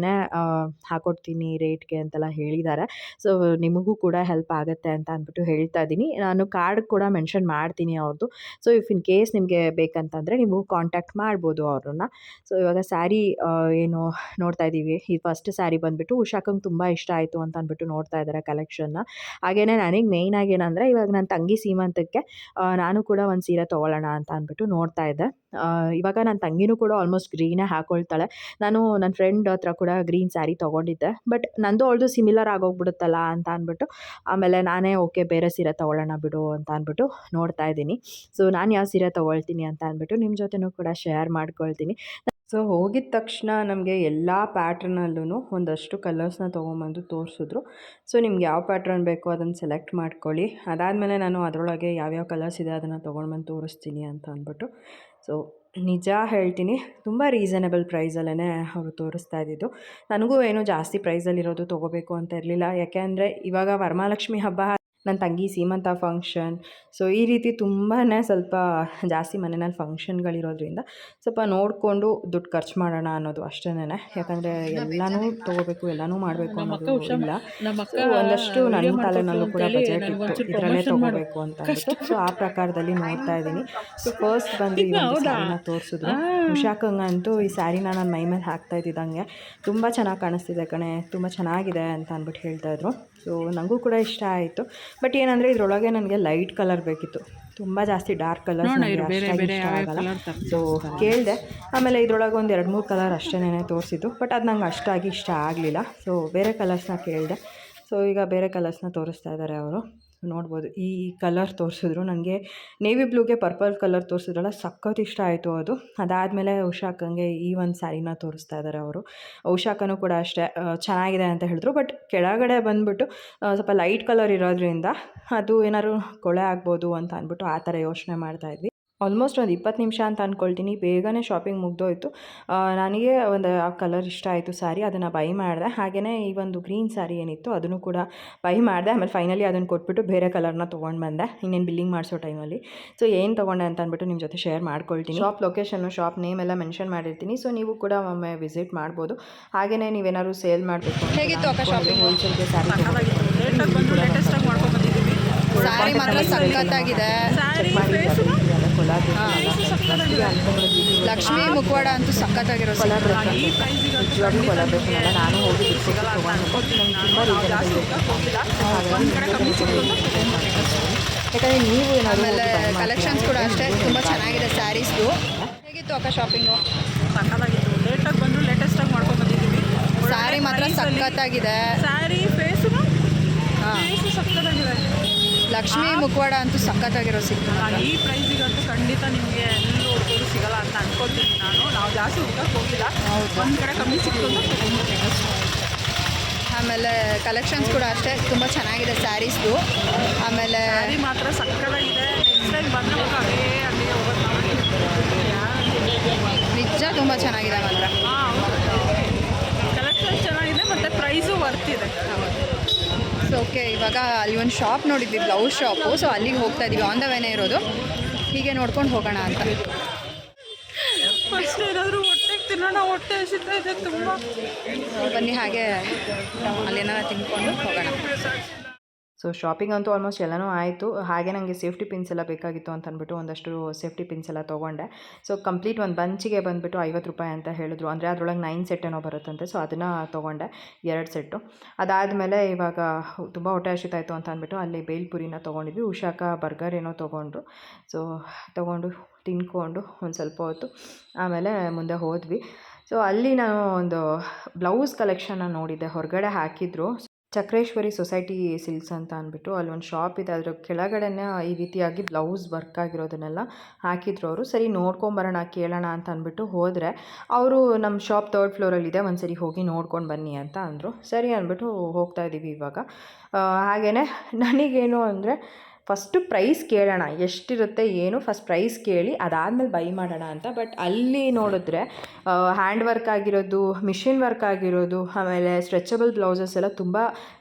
ಹಾಕೊಡ್ತೀನಿ. ರೇಟ್ಗೆ ಅಂತೆಲ್ಲ ಹೇಳಿದ್ದಾರೆ. ಸೊ ನಿಮಗೂ ಕೂಡ ಹೆಲ್ಪ್ ಆಗುತ್ತೆ ಅಂತ ಅಂದ್ಬಿಟ್ಟು ಹೇಳ್ತಾ ಇದ್ದೀನಿ. ನಾನು ಕಾರ್ಡ್ ಕೂಡ ಮೆನ್ಷನ್ ಮಾಡ್ತೀನಿ ಅವ್ರದ್ದು ಸೊ ಇಫ್ ಇನ್ ಕೇಸ್ ನಿಮಗೆ ಬೇಕಂತಂದರೆ ನೀವು ಕಾಂಟ್ಯಾಕ್ಟ್ ಮಾಡ್ಬೋದು ಅವ್ರನ್ನ. ಸೊ ಇವಾಗ ಸ್ಯಾರಿ ಏನು ನೋಡ್ತಾ ಇದ್ದೀವಿ. ಈ ಫಸ್ಟ್ ಸ್ಯಾರಿ ಬಂದುಬಿಟ್ಟು ಉಷಾಕಂಗೆ ತುಂಬ ಇಷ್ಟ ಆಯಿತು ಅಂತ ಅಂದ್ಬಿಟ್ಟು ನೋಡ್ತಾ ಇದ್ದಾರೆ ಕಲೆಕ್ಷನ್ನ ಹಾಗೇ ನನಗೆ ಮೇಯ್ನಾಗಿ ಏನಂದರೆ ಇವಾಗ ನನ್ನ ತಂಗಿ ಸೀಮಂತಕ್ಕೆ ನಾನು ಕೂಡ ಒಂದು ಸೀರೆ ತೊಗೊಳ್ಳೋಣ ಅಂತ ಅಂದ್ಬಿಟ್ಟು ನೋಡ್ತಾ ಇದ್ದೆ. ಇವಾಗ ನನ್ನ ತಂಗಿನೂ ಕೂಡ ಆಲ್ಮೋಸ್ಟ್ ಗ್ರೀನೇ ಹಾಕ್ಕೊಳ್ತಾಳೆ ನಾನು ನನ್ನ ಫ್ರೆಂಡ್ ಹತ್ರ ಕೂಡ ಗ್ರೀನ್ ಸ್ಯಾರಿ ತೊಗೊಂಡಿದ್ದೆ. ಬಟ್ ನಂದು ಅವಳದು ಸಿಮಿಲರ್ ಆಗೋಗ್ಬಿಡುತ್ತಲ್ಲ ಅಂತ ಅಂದ್ಬಿಟ್ಟು, ಆಮೇಲೆ ನಾನೇ ಓಕೆ ಬೇರೆ ಸೀರೆ ತೊಗೊಳ್ಳೋಣ ಬಿಡು ಅಂತ ಅಂದ್ಬಿಟ್ಟು ನೋಡ್ತಾ ಇದ್ದೀನಿ. ಸೊ ನಾನು ಯಾವ ಸೀರೆ ತೊಗೊಳ್ತೀನಿ ಅಂತ ಅಂದ್ಬಿಟ್ಟು ನಿಮ್ಮ ಜೊತೆನೂ ಕೂಡ ಶೇರ್ ಮಾಡ್ಕೊಳ್ತೀನಿ. ಸೊ ಹೋಗಿದ ತಕ್ಷಣ ನಮಗೆ ಎಲ್ಲ ಪ್ಯಾಟ್ರನಲ್ಲೂ ಒಂದಷ್ಟು ಕಲರ್ಸ್ನ ತೊಗೊಂಬಂದು ತೋರಿಸಿದ್ರು. ಸೊ ನಿಮ್ಗೆ ಯಾವ ಪ್ಯಾಟ್ರನ್ ಬೇಕೋ ಅದನ್ನು ಸೆಲೆಕ್ಟ್ ಮಾಡ್ಕೊಳ್ಳಿ. ಅದಾದಮೇಲೆ ನಾನು ಅದರೊಳಗೆ ಯಾವ್ಯಾವ ಕಲರ್ಸ್ ಇದೆ ಅದನ್ನು ತೊಗೊಂಡು ಬಂದು ತೋರಿಸ್ತೀನಿ ಅಂತ ಅಂದ್ಬಿಟ್ಟು. ಸೊ, ನಿಜ ಹೇಳ್ತೀನಿ, ತುಂಬ ರೀಸನಬಲ್ ಪ್ರೈಸಲ್ಲೇ ಅವರು ತೋರಿಸ್ತಾ ಇದ್ದಿದ್ದು. ನನಗೂ ಏನು ಜಾಸ್ತಿ ಪ್ರೈಸಲ್ಲಿರೋದು ತೊಗೋಬೇಕು ಅಂತ ಇರಲಿಲ್ಲ. ಯಾಕೆ ಅಂದರೆ, ಇವಾಗ ವರಮಹಾಲಕ್ಷ್ಮಿ ಹಬ್ಬ ನನ್ನ ತಂಗಿ ಸೀಮಂತ ಫಂಕ್ಷನ್ ಸೊ ಈ ರೀತಿ ತುಂಬಾ ಸ್ವಲ್ಪ ಜಾಸ್ತಿ ಮನೆಯಲ್ಲಿ ಫಂಕ್ಷನ್ಗಳಿರೋದ್ರಿಂದ ಸ್ವಲ್ಪ ನೋಡಿಕೊಂಡು ದುಡ್ಡು ಖರ್ಚು ಮಾಡೋಣ ಅನ್ನೋದು ಅಷ್ಟೇನೆ ಯಾಕಂದರೆ ಎಲ್ಲನೂ ತೊಗೋಬೇಕು ಎಲ್ಲನೂ ಮಾಡಬೇಕು ಅನ್ನೋದು ಇಲ್ಲ. ಒಂದಷ್ಟು ನನ್ನ ತಲೆನಲ್ಲೂ ಕೂಡ ಬಜೆಟ್ ಇತ್ತು. ಇದರಲ್ಲೇ ತೊಗೋಬೇಕು ಅಂತ ಅಂದ್ಬಿಟ್ಟು. ಸೊ ಆ ಪ್ರಕಾರದಲ್ಲಿ ನೋಡ್ತಾ ಇದ್ದೀನಿ. ಸೊ ಫಸ್ಟ್ ಬಂದು ಈ ಒಂದು? ಸ್ಯಾರಿನ ತೋರಿಸಿದ್ರು. ಉಷಾಕಂಗಂತೂ ಈ ಸ್ಯಾರಿನ ನಾನು ಮೈ ಮೇಲೆ ಹಾಕ್ತಾ ಇದ್ದಿದ್ದಂಗೆ. ತುಂಬ ಚೆನ್ನಾಗಿ ಕಾಣಿಸ್ತಿದೆ ಕಣೆ ತುಂಬ ಚೆನ್ನಾಗಿದೆ ಅಂತ ಅಂದ್ಬಿಟ್ಟು ಹೇಳ್ತಾಯಿದ್ರು ಸೊ ನನಗೂ ಕೂಡ ಇಷ್ಟ ಆಯಿತು. ಬಟ್ ಏನಂದರೆ ಇದರೊಳಗೆ ನನಗೆ ಲೈಟ್ ಕಲರ್ ಬೇಕಿತ್ತು. ತುಂಬ ಜಾಸ್ತಿ ಡಾರ್ಕ್ ಇಷ್ಟ ಆಗಲ್ಲ. ಸೊ ಕೇಳಿದೆ. ಆಮೇಲೆ ಇದರೊಳಗೆ ಒಂದು ಎರಡು ಮೂರು ಕಲರ್ ಅಷ್ಟೇನೆ ತೋರಿಸಿದ್ದು. ಬಟ್ ಅದು ನಂಗೆ ಅಷ್ಟಾಗಿ ಇಷ್ಟ ಆಗಲಿಲ್ಲ. ಸೊ ಬೇರೆ ಕಲರ್ಸ್ನ ಕೇಳಿದೆ. ಸೊ ಈಗ ಬೇರೆ ಕಲರ್ಸ್ನ ತೋರಿಸ್ತಾ ಇದ್ದಾರೆ ಅವರು. ನೋಡ್ಬೋದು. ಈ ಕಲರ್ ತೋರಿಸಿದ್ರು ನನಗೆ ನೇವಿ ಬ್ಲೂಗೆ ಪರ್ಪಲ್ ಕಲರ್ ತೋರಿಸಿದ್ರಲ್ಲ ಸಖತ್ ಇಷ್ಟ ಆಯಿತು ಅದು. ಅದಾದಮೇಲೆ ಉಷಾಕಂಗೆ ಈ ಒಂದು ಸ್ಯಾರಿನ ತೋರಿಸ್ತಾ ಇದ್ದಾರೆ ಅವರು. ಉಷಾಕನೂ ಕೂಡ ಅಷ್ಟೇ ಚೆನ್ನಾಗಿದೆ ಅಂತ ಹೇಳಿದ್ರು. ಬಟ್ ಕೆಳಗಡೆ ಬಂದುಬಿಟ್ಟು ಸ್ವಲ್ಪ ಲೈಟ್ ಕಲರ್ ಇರೋದ್ರಿಂದ ಅದು ಏನಾದ್ರು ಕೊಳೆ ಆಗ್ಬೋದು ಅಂತ ಅಂದ್ಬಿಟ್ಟು ಆ ಥರ ಯೋಚನೆ ಮಾಡ್ತಾಯಿದ್ವಿ ಆಲ್ಮೋಸ್ಟ್ ಒಂದು ಇಪ್ಪತ್ತು ನಿಮಿಷ ಅಂತ ಅಂದ್ಕೊಳ್ತೀನಿ ಬೇಗನೆ ಶಾಪಿಂಗ್ ಮುಗ್ದೋಯ್ತು. ನನಗೆ ಒಂದು ಆ ಕಲರ್ ಇಷ್ಟ ಆಯಿತು ಸ್ಯಾರಿ ಅದನ್ನು ಬೈ ಮಾಡಿದೆ. ಹಾಗೆಯೇ ಈ ಒಂದು ಗ್ರೀನ್ ಸ್ಯಾರಿ ಏನಿತ್ತು ಅದನ್ನು ಕೂಡ ಬೈ ಮಾಡಿದೆ. ಆಮೇಲೆ ಫೈನಲಿ ಅದನ್ನು ಕೊಟ್ಬಿಟ್ಟು ಬೇರೆ ಕಲರ್ನ ತೊಗೊಂಡು ಬಂದೆ. ಇನ್ನೇನು ಬಿಲ್ಲಿಂಗ್ ಮಾಡಿಸೋ ಟೈಮಲ್ಲಿ ಸೊ ಏನು ತೊಗೊಂಡೆ ಅಂತ ಅಂದ್ಬಿಟ್ಟು ನಿಮ್ಮ ಜೊತೆ ಶೇರ್ ಮಾಡ್ಕೊಳ್ತೀನಿ. ಶಾಪ್ ಲೊಕೇಶನ್ನು ಶಾಪ್ ನೇಮ್ ಎಲ್ಲ ಮೆನ್ಷನ್ ಮಾಡಿರ್ತೀನಿ. ಸೊ ನೀವು ಕೂಡ ಒಮ್ಮೆ ವಿಸಿಟ್ ಮಾಡ್ಬೋದು. ಹಾಗೆಯೇ ನೀವೇನಾದ್ರು ಸೇಲ್ ಮಾಡಬೇಕು? ಹೋಲ್ಸೇಲ್ಗೆ ಸ್ಯಾರಿ ಮಾತ್ರ ಸಖತ್ತಾಗಿದೆ ಸ್ಯಾರಿ ಫೇಸು ಲಕ್ಷ್ಮಿ ಮುಖವಾಡ ಅಂತೂ ಸಖತ್ತಾಗಿರೋ ನಿಜವಾಗ್ಲೂ ಕೊಲಾಬ್ರೇಷನ್ ನಾನು ಹೋಗಿ ಬಿಟ್ಟು ಯಾಕಂದರೆ ನೀವು ಏನಾದರೂ ಆಮೇಲೆ ಕಲೆಕ್ಷನ್ಸ್ ಕೂಡ ಅಷ್ಟೇ. ತುಂಬ ಚೆನ್ನಾಗಿದೆ ಸ್ಯಾರೀಸ್ದು. ಹೇಗಿತ್ತು ಅಕ್ಕ ಶಾಪಿಂಗು ಸಖತ್ತಾಗಿತ್ತು. ಲೇಟಾಗಿ ಬಂದು ಲೇಟೆಸ್ಟಾಗಿ ಮಾಡ್ಕೊಂಡು ಬಂದಿದ್ದೀವಿ. ಸ್ಯಾರಿ ಮಾತ್ರ ಸಖತ್ತಾಗಿದೆ. ಸ್ಯಾರಿ ಫೇಸು ಹಾಂ. ಫೇಸು ಸಕ್ಕತ್ತಾಗಿದೆ ಲಕ್ಷ್ಮಿ ಮುಖವಾಡ ಅಂತೂ ಸಖತ್ತಾಗಿರೋ ಸಿಕ್ತು ಆ, ಈ ಪ್ರೈಸಿಗಂತೂ ಖಂಡಿತ ನಿಮಗೆ ಎಲ್ಲೂ ಹುಡುಕೋದು ಸಿಗಲ್ಲ ಅಂತ ಅನ್ಕೋತೀನಿ ನಾನು. ನಾವು ಜಾಸ್ತಿ ಹುಡುಕಕ್ಕೆ ಹೋಗಿಲ್ಲ. ಹೌದು. ಒಂದು ಕಡೆ ಕಮ್ಮಿ ಸಿಕ್ತು ಅಂತ ತೊಗೊಂಡ್ಬಿಟ್ಟೆ ಅಷ್ಟೇ. ಆಮೇಲೆ ಕಲೆಕ್ಷನ್ಸ್ ಕೂಡ ಅಷ್ಟೇ. ತುಂಬ ಚೆನ್ನಾಗಿದೆ ಸ್ಯಾರೀಸ್ದು. ಆಮೇಲೆ ಸ್ಯಾರಿ ಮಾತ್ರ ಸಕ್ಕತ್ತಾಗಿದೆ ನೆಕ್ಸ್ಟ್ ಟೈಮ್ ಬಂದರೆ ಮಾತ್ರ ಅದೇ ಅಂಗಡಿಗೆ ಹೋಗೋದು ನಾವು ನಿಜ ತುಂಬ ಚೆನ್ನಾಗಿದೆ ಮಾತ್ರ. ಕಲೆಕ್ಷನ್ಸ್ ಕಲೆಕ್ಷನ್ ಚೆನ್ನಾಗಿದೆ ಮತ್ತು ಪ್ರೈಸು ವರ್ತಿದೆ ಸೊ ಓಕೆ ಇವಾಗ ಅಲ್ಲಿ ಒಂದು ಶಾಪ್ ನೋಡಿದ್ವಿ ಬ್ಲೌಸ್ ಶಾಪು ಸೊ ಅಲ್ಲಿಗೆ ಹೋಗ್ತಾ ಇದ್ದೀವಿ ಆನ್ ದ ವೇನೇ ಇರೋದು. ಹೀಗೆ ನೋಡ್ಕೊಂಡು ಹೋಗೋಣ ಅಂತ. ಫಸ್ಟ್ ಏನಾದರೂ ಹೊಟ್ಟೆಗೆ ತಿನ್ನೋಣ ಹೊಟ್ಟೆ ಹಸಿತಾ ಇದೆ ತುಂಬ. ಬನ್ನಿ ಹಾಗೆ ಅಲ್ಲೇನಾರ ತಿನ್ಕೊಂಡು ಹೋಗೋಣ. ಸೊ ಶಾಪಿಂಗ್ ಅಂತೂ ಆಲ್ಮೋಸ್ಟ್ ಎಲ್ಲನೂ ಆಯಿತು. ಹಾಗೆ ನನಗೆ ಸೇಫ್ಟಿ ಪಿನ್ಸ್ ಎಲ್ಲ ಬೇಕಾಗಿತ್ತು ಅಂತ ಅಂದ್ಬಿಟ್ಟು ಒಂದಷ್ಟು ಸೇಫ್ಟಿ ಪಿನ್ಸ್ ಎಲ್ಲ ತೊಗೊಂಡೆ. ಸೊ ಕಂಪ್ಲೀಟ್ ಒಂದು ಬಂಚಿಗೆ ಬಂದುಬಿಟ್ಟು ಐವತ್ತು ರೂಪಾಯಿ ಅಂತ ಹೇಳಿದ್ರು. ಅಂದರೆ ಅದರೊಳಗೆ ನೈನ್ ಸೆಟ್ ಏನೋ ಬರುತ್ತಂತೆ. ಸೊ ಅದನ್ನು ತೊಗೊಂಡೆ. ಎರಡು ಸೆಟ್ಟು ಅದಾದಮೇಲೆ ಇವಾಗ ತುಂಬ ಹೊಟ್ಟೆ ಹಸಿತಾಯಿತು ಅಂತ ಅಂದ್ಬಿಟ್ಟು ಅಲ್ಲಿ ಬೇಲ್ಪುರಿನ ತೊಗೊಂಡಿದ್ವಿ. ಉಷಾಕ ಬರ್ಗರ್ ಏನೋ ತೊಗೊಂಡ್ರು. ಸೊ ತೊಗೊಂಡು ತಿನ್ಕೊಂಡು ಒಂದು ಸ್ವಲ್ಪ ಹೊತ್ತು. ಆಮೇಲೆ ಮುಂದೆ ಹೋದ್ವಿ. ಸೊ ಅಲ್ಲಿ ನಾನು ಒಂದು ಬ್ಲೌಸ್ ಕಲೆಕ್ಷನ್ನ ನೋಡಿದ್ದೆ. ಹೊರಗಡೆ ಹಾಕಿದ್ರು. ಚಕ್ರೇಶ್ವರಿ ಸೊಸೈಟಿ ಸಿಲ್ಕ್ಸ್ ಅಂತ ಅಂದ್ಬಿಟ್ಟು ಅಲ್ಲೊಂದು ಶಾಪ್ ಇದೆ. ಅದ್ರ ಕೆಳಗಡೆನೇ ಈ ರೀತಿಯಾಗಿ ಬ್ಲೌಸ್ ವರ್ಕ್ ಆಗಿರೋದನ್ನೆಲ್ಲ ಹಾಕಿದ್ರು ಅವರು. ಸರಿ, ನೋಡ್ಕೊಂಬರೋಣ, ಕೇಳೋಣ ಅಂತ ಅಂದ್ಬಿಟ್ಟು ಹೋದರೆ ಅವರು ನಮ್ಮ ಶಾಪ್ ತರ್ಡ್ ಫ್ಲೋರಲ್ಲಿದೆ ಒಂದು ಸರಿ ಹೋಗಿ ನೋಡ್ಕೊಂಡು ಬನ್ನಿ ಅಂತ ಅಂದರು. ಸರಿ ಅಂದ್ಬಿಟ್ಟು ಹೋಗ್ತಾ ಇದ್ದೀವಿ ಇವಾಗ. ಹಾಗೆಯೇ ನನಗೇನು ಅಂದರೆ ಫಸ್ಟು ಪ್ರೈಸ್ ಕೇಳೋಣ, ಎಷ್ಟಿರುತ್ತೆ, ಏನು? ಫಸ್ಟ್ ಪ್ರೈಸ್ ಕೇಳಿ, ಅದಾದಮೇಲೆ ಬೈ ಮಾಡೋಣ ಅಂತ. ಬಟ್ ಅಲ್ಲಿ ನೋಡಿದ್ರೆ ಹ್ಯಾಂಡ್ ವರ್ಕ್ ಆಗಿರೋದು ಮಿಷಿನ್ ವರ್ಕ್ ಆಗಿರೋದು, ಆಮೇಲೆ ಸ್ಟ್ರೆಚಬಲ್ ಬ್ಲೌಸಸ್ ಎಲ್ಲ ತುಂಬ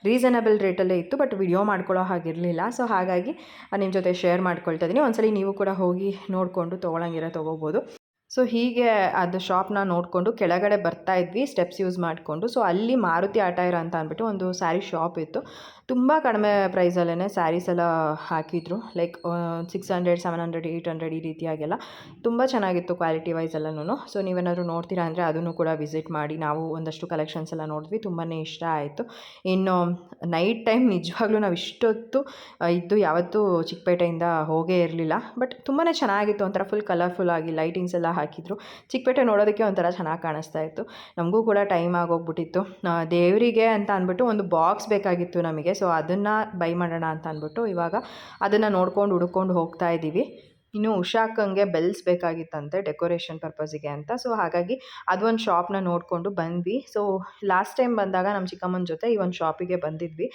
ರೀಸನಬಲ್ ರೇಟಲ್ಲೇ ಇತ್ತು. ಬಟ್ ವಿಡಿಯೋ ಮಾಡ್ಕೊಳ್ಳೋ ಹಾಗಿರಲಿಲ್ಲ. ಸೊ ಹಾಗಾಗಿ ನಿಮ್ಮ ಜೊತೆ ಶೇರ್ ಮಾಡ್ಕೊಳ್ತಾ ಇದ್ದೀನಿ ಒಂದ್ಸಲಿ ನೀವು ಕೂಡ ಹೋಗಿ ನೋಡಿಕೊಂಡು ತೊಗೊಳಂಗಿರೋ ತೊಗೋಬೋದು. ಸೊ ಹೀಗೆ ಅದು ಶಾಪ್ನ ನೋಡಿಕೊಂಡು ಕೆಳಗಡೆ ಬರ್ತಾ ಇದ್ವಿ ಸ್ಟೆಪ್ಸ್ ಯೂಸ್ ಮಾಡಿಕೊಂಡು. ಸೊ ಅಲ್ಲಿ ಮಾರುತಿ ಆಟ ಇರೋ ಅಂತ ಅಂದ್ಬಿಟ್ಟು ಒಂದು ಸ್ಯಾರಿ ಶಾಪ್ ಇತ್ತು. ತುಂಬ ಕಡಿಮೆ ಪ್ರೈಸಲ್ಲೇ ಸ್ಯಾರೀಸ್ ಎಲ್ಲ ಹಾಕಿದ್ರು. Like six hundred seven hundred eight hundred ಈ ರೀತಿಯಾಗೆಲ್ಲ ತುಂಬ ಚೆನ್ನಾಗಿತ್ತು ಕ್ವಾಲಿಟಿ ವೈಸ್ ಎಲ್ಲನೂ ಸೊ ನೀವೇನಾದರೂ ನೋಡ್ತೀರಾ ಅಂದರೆ ಅದನ್ನು ಕೂಡ ವಿಸಿಟ್ ಮಾಡಿ. ನಾವು ಒಂದಷ್ಟು ಕಲೆಕ್ಷನ್ಸ್ ಎಲ್ಲ ನೋಡಿದ್ವಿ. ತುಂಬಾ ಇಷ್ಟ ಆಯಿತು. ಇನ್ನು ನೈಟ್ ಟೈಮ್ ನಿಜವಾಗ್ಲೂ ನಾವು ಇಷ್ಟೊತ್ತು ಇದ್ದು ಯಾವತ್ತೂ ಚಿಕ್ಕಪೇಟೆಯಿಂದ ಹೋಗೇ ಇರಲಿಲ್ಲ. ಬಟ್ ತುಂಬಾ ಚೆನ್ನಾಗಿತ್ತು. ಒಂಥರ ಫುಲ್ ಕಲರ್ಫುಲ್ ಆಗಿ ಲೈಟಿಂಗ್ಸ್ ಎಲ್ಲ ಹಾಕಿದ್ರು. ಚಿಕ್ಕಪೇಟೆ ನೋಡೋದಕ್ಕೆ ಒಂಥರ ಚೆನ್ನಾಗಿ ಕಾಣಿಸ್ತಾ ಇತ್ತು. ನಮಗೂ ಕೂಡ ಟೈಮ್ ಆಗೋಗ್ಬಿಟ್ಟಿತ್ತು. ದೇವರಿಗೆ ಅಂತ ಅಂದ್ಬಿಟ್ಟು ಒಂದು ಬಾಕ್ಸ್ ಬೇಕಾಗಿತ್ತು ನಮಗೆ. ಸೊ ಅದನ್ನು ಬೈ ಮಾಡೋಣ ಅಂತ ಅಂದ್ಬಿಟ್ಟು ಇವಾಗ ಅದನ್ನು ನೋಡ್ಕೊಂಡು ಹುಡ್ಕೊಂಡು ಹೋಗ್ತಾ ಇದ್ದೀವಿ ಇನ್ನು ಉಷಾಕಂಗೆ ಬೆಲ್ಸ್ ಬೇಕಾಗಿತ್ತಂತೆ ಡೆಕೋರೇಷನ್ ಪರ್ಪಸಿಗೆ ಅಂತ. ಸೊ ಹಾಗಾಗಿ ಅದೊಂದು ಶಾಪ್ನ ನೋಡಿಕೊಂಡು ಬಂದ್ವಿ. ಸೊ ಲಾಸ್ಟ್ ಟೈಮ್ ಬಂದಾಗ ನಮ್ಮ ಚಿಕ್ಕಮ್ಮನ ಜೊತೆ ಈ ಒಂದು ಶಾಪಿಗೆ ಬಂದಿದ್ವಿ.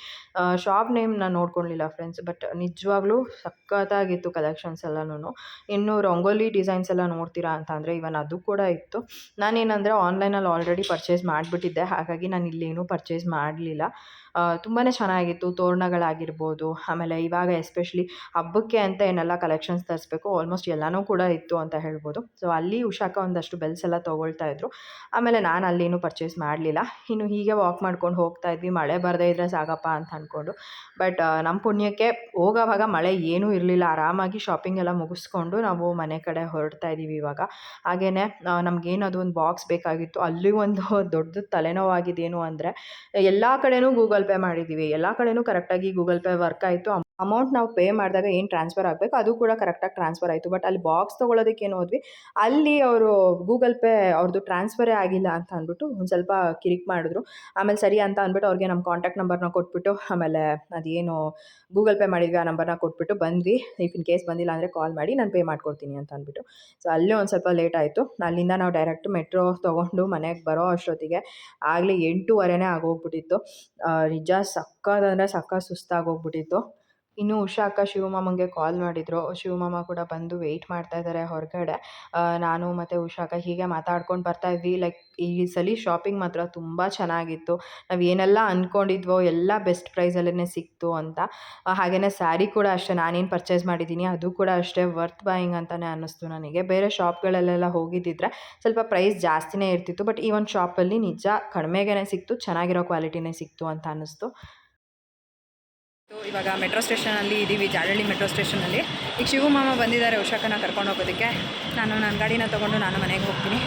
ಶಾಪ್ ನೇಮ್ ನಾನು ನೋಡ್ಕೊಳ್ಳಿಲ್ಲ ಫ್ರೆಂಡ್ಸ್ ಬಟ್ ನಿಜವಾಗ್ಲೂ ಸಖತ್ತಾಗಿತ್ತು ಕಲೆಕ್ಷನ್ಸ್ ಎಲ್ಲನೂ ಇನ್ನು ರಂಗೋಲಿ ಡಿಸೈನ್ಸ್ ಎಲ್ಲ ನೋಡ್ತೀರಾ ಅಂತ ಅಂದರೆ ಇವನ್ ಅದು ಕೂಡ ಇತ್ತು. ನಾನೇನಂದರೆ ಆನ್ಲೈನಲ್ಲಿ ಆಲ್ರೆಡಿ ಪರ್ಚೇಸ್ ಮಾಡಿಬಿಟ್ಟಿದ್ದೆ. ಹಾಗಾಗಿ ನಾನು ಇಲ್ಲೇನೂ ಪರ್ಚೇಸ್ ಮಾಡಲಿಲ್ಲ. ತುಂಬಾ ಚೆನ್ನಾಗಿತ್ತು, ತೋರಣಗಳಾಗಿರ್ಬೋದು. ಆಮೇಲೆ ಇವಾಗ ಎಸ್ಪೆಷಲಿ ಹಬ್ಬಕ್ಕೆ ಅಂತ ಏನೆಲ್ಲ ಕಲೆಕ್ಷನ್ಸ್ ತರಿಸ್ಬೇಕು ಆಲ್ಮೋಸ್ಟ್ ಎಲ್ಲನೂ ಕೂಡ ಇತ್ತು ಅಂತ ಹೇಳ್ಬೋದು. ಸೊ ಅಲ್ಲಿ ಉಷಾಕ ಒಂದಷ್ಟು ಬೆಲ್ಸ್ ಎಲ್ಲ ತೊಗೊಳ್ತಾ ಇದ್ರು. ಆಮೇಲೆ ನಾನು ಅಲ್ಲೇನು ಪರ್ಚೇಸ್ ಮಾಡಲಿಲ್ಲ. ಇನ್ನು ಹೀಗೆ ವಾಕ್ ಮಾಡ್ಕೊಂಡು ಹೋಗ್ತಾ ಇದ್ವಿ. ಮಳೆ ಬರದೇ ಇದ್ದರೆ ಸಾಗಪ್ಪ ಅಂತ ಅಂದ್ಕೊಂಡು ಬಟ್ ನಮ್ಮ ಪುಣ್ಯಕ್ಕೆ ಹೋಗೋವಾಗ ಮಳೆ ಏನೂ ಇರಲಿಲ್ಲ. ಆರಾಮಾಗಿ ಶಾಪಿಂಗ್ ಎಲ್ಲ ಮುಗಿಸ್ಕೊಂಡು ನಾವು ಮನೆ ಕಡೆ ಹೊರಡ್ತಾ ಇದ್ದೀವಿ ಇವಾಗ. ಹಾಗೆಯೇ ನಮಗೇನದು ಒಂದು ಬಾಕ್ಸ್ ಬೇಕಾಗಿತ್ತು. ಅಲ್ಲಿ ಒಂದು ದೊಡ್ಡ ತಲೆನೋವಾಗಿದ್ದೇನು ಅಂದರೆ, ಎಲ್ಲ ಕಡೆನೂ ಗೂಗಲ್ ಪೇ ಮಾಡಿದ್ದೀವಿ. ಎಲ್ಲ ಕಡೆನೂ ಕರೆಕ್ಟಾಗಿ ಗೂಗಲ್ ಪೇ ವರ್ಕ್ ಆಯಿತು. ಅಮೌಂಟ್ ನಾವು ಪೇ ಮಾಡಿದಾಗ ಏನು ಟ್ರಾನ್ಸ್ಫರ್ ಆಗಬೇಕು, ಅದು ಕೂಡ ಕರೆಕ್ಟಾಗಿ ಟ್ರಾನ್ಸ್ಫರ್ ಆಯಿತು. ಬಟ್ ಅಲ್ಲಿ ಬಾಕ್ಸ್ ತೊಗೊಳೋದಕ್ಕೆ ಏನು ಹೋದ್ವಿ, ಅಲ್ಲಿ ಅವರು ಗೂಗಲ್ ಪೇ ಅವ್ರದ್ದು ಟ್ರಾನ್ಸ್ಫರೇ ಆಗಿಲ್ಲ ಅಂತ ಅಂದ್ಬಿಟ್ಟು ಒಂದು ಸ್ವಲ್ಪ ಕಿರಿಕ್ ಮಾಡಿದ್ರು. ಆಮೇಲೆ ಸರಿ ಅಂತ ಅಂದ್ಬಿಟ್ಟು ಅವ್ರಿಗೆ ನಮ್ಮ ಕಾಂಟ್ಯಾಕ್ಟ್ ನಂಬರ್ನ ಕೊಟ್ಬಿಟ್ಟು, ಆಮೇಲೆ ಅದೇನು ಗೂಗಲ್ ಪೇ ಮಾಡಿದ್ವಿ ಆ ನಂಬರ್ನ ಕೊಟ್ಬಿಟ್ಟು ಬಂದ್ವಿ. ಇಫ್ ಇನ್ ಕೇಸ್ ಬಂದಿಲ್ಲ ಅಂದರೆ ಕಾಲ್ ಮಾಡಿ ನಾನು ಪೇ ಮಾಡ್ಕೊಡ್ತೀನಿ ಅಂತ ಅಂದ್ಬಿಟ್ಟು. ಸೊ ಅಲ್ಲೇ ಒಂದು ಸ್ವಲ್ಪ ಲೇಟ್ ಆಯಿತು. ಅಲ್ಲಿಂದ ನಾವು ಡೈರೆಕ್ಟ್ ಮೆಟ್ರೋ ತೊಗೊಂಡು ಮನೆಗೆ ಬರೋ ಅಷ್ಟೊತ್ತಿಗೆ ಆಗಲೇ ಎಂಟೂವರೆನೇ ಆಗೋಗ್ಬಿಟ್ಟಿತ್ತು. ನಿಜ ಅಂದರೆ ಸಕ್ಕ ಸುಸ್ತಾಗೋಗ್ಬಿಟ್ಟಿತ್ತು. ಇನ್ನು ಉಷಾ ಅಕ್ಕ ಶಿವಮಾಮಂಗೆ ಕಾಲ್ ಮಾಡಿದ್ರು. ಶಿವಮಾಮ ಕೂಡ ಬಂದು ವೆಯ್ಟ್ ಮಾಡ್ತಾ ಇದ್ದಾರೆ ಹೊರಗಡೆ. ನಾನು ಮತ್ತು ಉಷಾ ಅಕ್ಕ ಹೀಗೆ ಮಾತಾಡ್ಕೊಂಡು ಬರ್ತಾ ಇದ್ವಿ. ಲೈಕ್ ಈ ಸಲ ಶಾಪಿಂಗ್ ಮಾತ್ರ ತುಂಬ ಚೆನ್ನಾಗಿತ್ತು. ನಾವು ಏನೆಲ್ಲ ಅಂದ್ಕೊಂಡಿದ್ವೋ ಎಲ್ಲ ಬೆಸ್ಟ್ ಪ್ರೈಸಲ್ಲೇ ಸಿಕ್ತು ಅಂತ. ಹಾಗೆಯೇ ಸ್ಯಾರಿ ಕೂಡ ಅಷ್ಟೇ ನಾನೇನು ಪರ್ಚೇಸ್ ಮಾಡಿದ್ದೀನಿ ಅದು ಕೂಡ ಅಷ್ಟೇ ವರ್ತ್ ಬಾಯಿಂಗ್ ಅಂತಲೇ ಅನ್ನಿಸ್ತು ನನಗೆ. ಬೇರೆ ಶಾಪ್ಗಳಲ್ಲೆಲ್ಲ ಹೋಗಿದ್ದಿದ್ರೆ ಸ್ವಲ್ಪ ಪ್ರೈಸ್ ಜಾಸ್ತಿನೇ ಇರ್ತಿತ್ತು. ಬಟ್ ಈ ಒಂದು ಶಾಪಲ್ಲಿ ನಿಜ ಕಡಿಮೆಗೇ ಸಿಕ್ತು, ಚೆನ್ನಾಗಿರೋ ಕ್ವಾಲಿಟಿನೇ ಸಿಕ್ತು ಅಂತ ಅನ್ನಿಸ್ತು. ಇವಾಗ ಮೆಟ್ರೋ ಸ್ಟೇಷನಲ್ಲಿ ಇದ್ದೀವಿ ಜಾಲಹಳ್ಳಿ ಮೆಟ್ರೋ ಸ್ಟೇಷನಲ್ಲಿ. ಈಗ ಶಿವಮಾಮ ಬಂದಿದ್ದಾರೆ ಉಷಾಕನ ಕರ್ಕೊಂಡು ಹೋಗೋದಕ್ಕೆ. ನಾನು ನನ್ನ ಗಾಡಿನ ತೊಗೊಂಡು ನಾನು ಮನೆಗೆ ಹೋಗ್ತೀನಿ.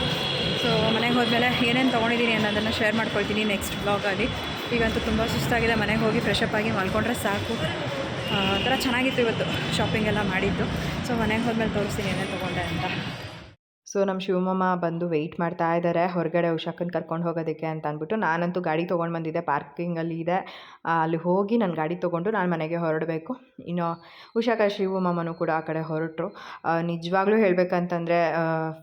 ಸೊ, ಮನೆಗೆ ಹೋದ್ಮೇಲೆ ಏನೇನು ತೊಗೊಂಡಿದ್ದೀನಿ ಅನ್ನೋದನ್ನು ಶೇರ್ ಮಾಡ್ಕೊಳ್ತೀನಿ ನೆಕ್ಸ್ಟ್ ಬ್ಲಾಗಲ್ಲಿ ಈಗಂತೂ ತುಂಬ ಸುಸ್ತಾಗಿದೆ, ಮನೆಗೆ ಹೋಗಿ ಫ್ರೆಶಪ್ ಆಗಿ ಮಲ್ಕೊಂಡ್ರೆ ಸಾಕು. ಒಂಥರ ಚೆನ್ನಾಗಿತ್ತು ಇವತ್ತು ಶಾಪಿಂಗ್ ಎಲ್ಲ ಮಾಡಿದ್ದು. ಸೊ, ಮನೆಗೆ ಹೋದ್ಮೇಲೆ ತೋರಿಸ್ತೀನಿ ಏನೇನು ತೊಗೊಂಡೆ ಅಂತ. ಸೊ ನಮ್ಮ ಶಿವಮಮ್ಮ ಬಂದು ವೆಯ್ಟ್ ಮಾಡ್ತಾ ಇದ್ದಾರೆ ಹೊರಗಡೆ ಉಷಾಕನ್ ಕರ್ಕೊಂಡು ಹೋಗೋದಕ್ಕೆ ಅಂತ ಅಂದ್ಬಿಟ್ಟು ನಾನಂತೂ ಗಾಡಿ ತೊಗೊಂಡು ಬಂದಿದ್ದೆ. ಪಾರ್ಕಿಂಗಲ್ಲಿ ಇದೆ. ಅಲ್ಲಿ ಹೋಗಿ ನಾನು ಗಾಡಿ ತೊಗೊಂಡು ನಾನು ಮನೆಗೆ ಹೊರಡಬೇಕು. ಇನ್ನು ಉಷಾಕ ಶಿವಮಮ್ಮನೂ ಕೂಡ ಆ ಕಡೆ ಹೊರಟರು. ನಿಜವಾಗ್ಲೂ ಹೇಳಬೇಕಂತಂದರೆ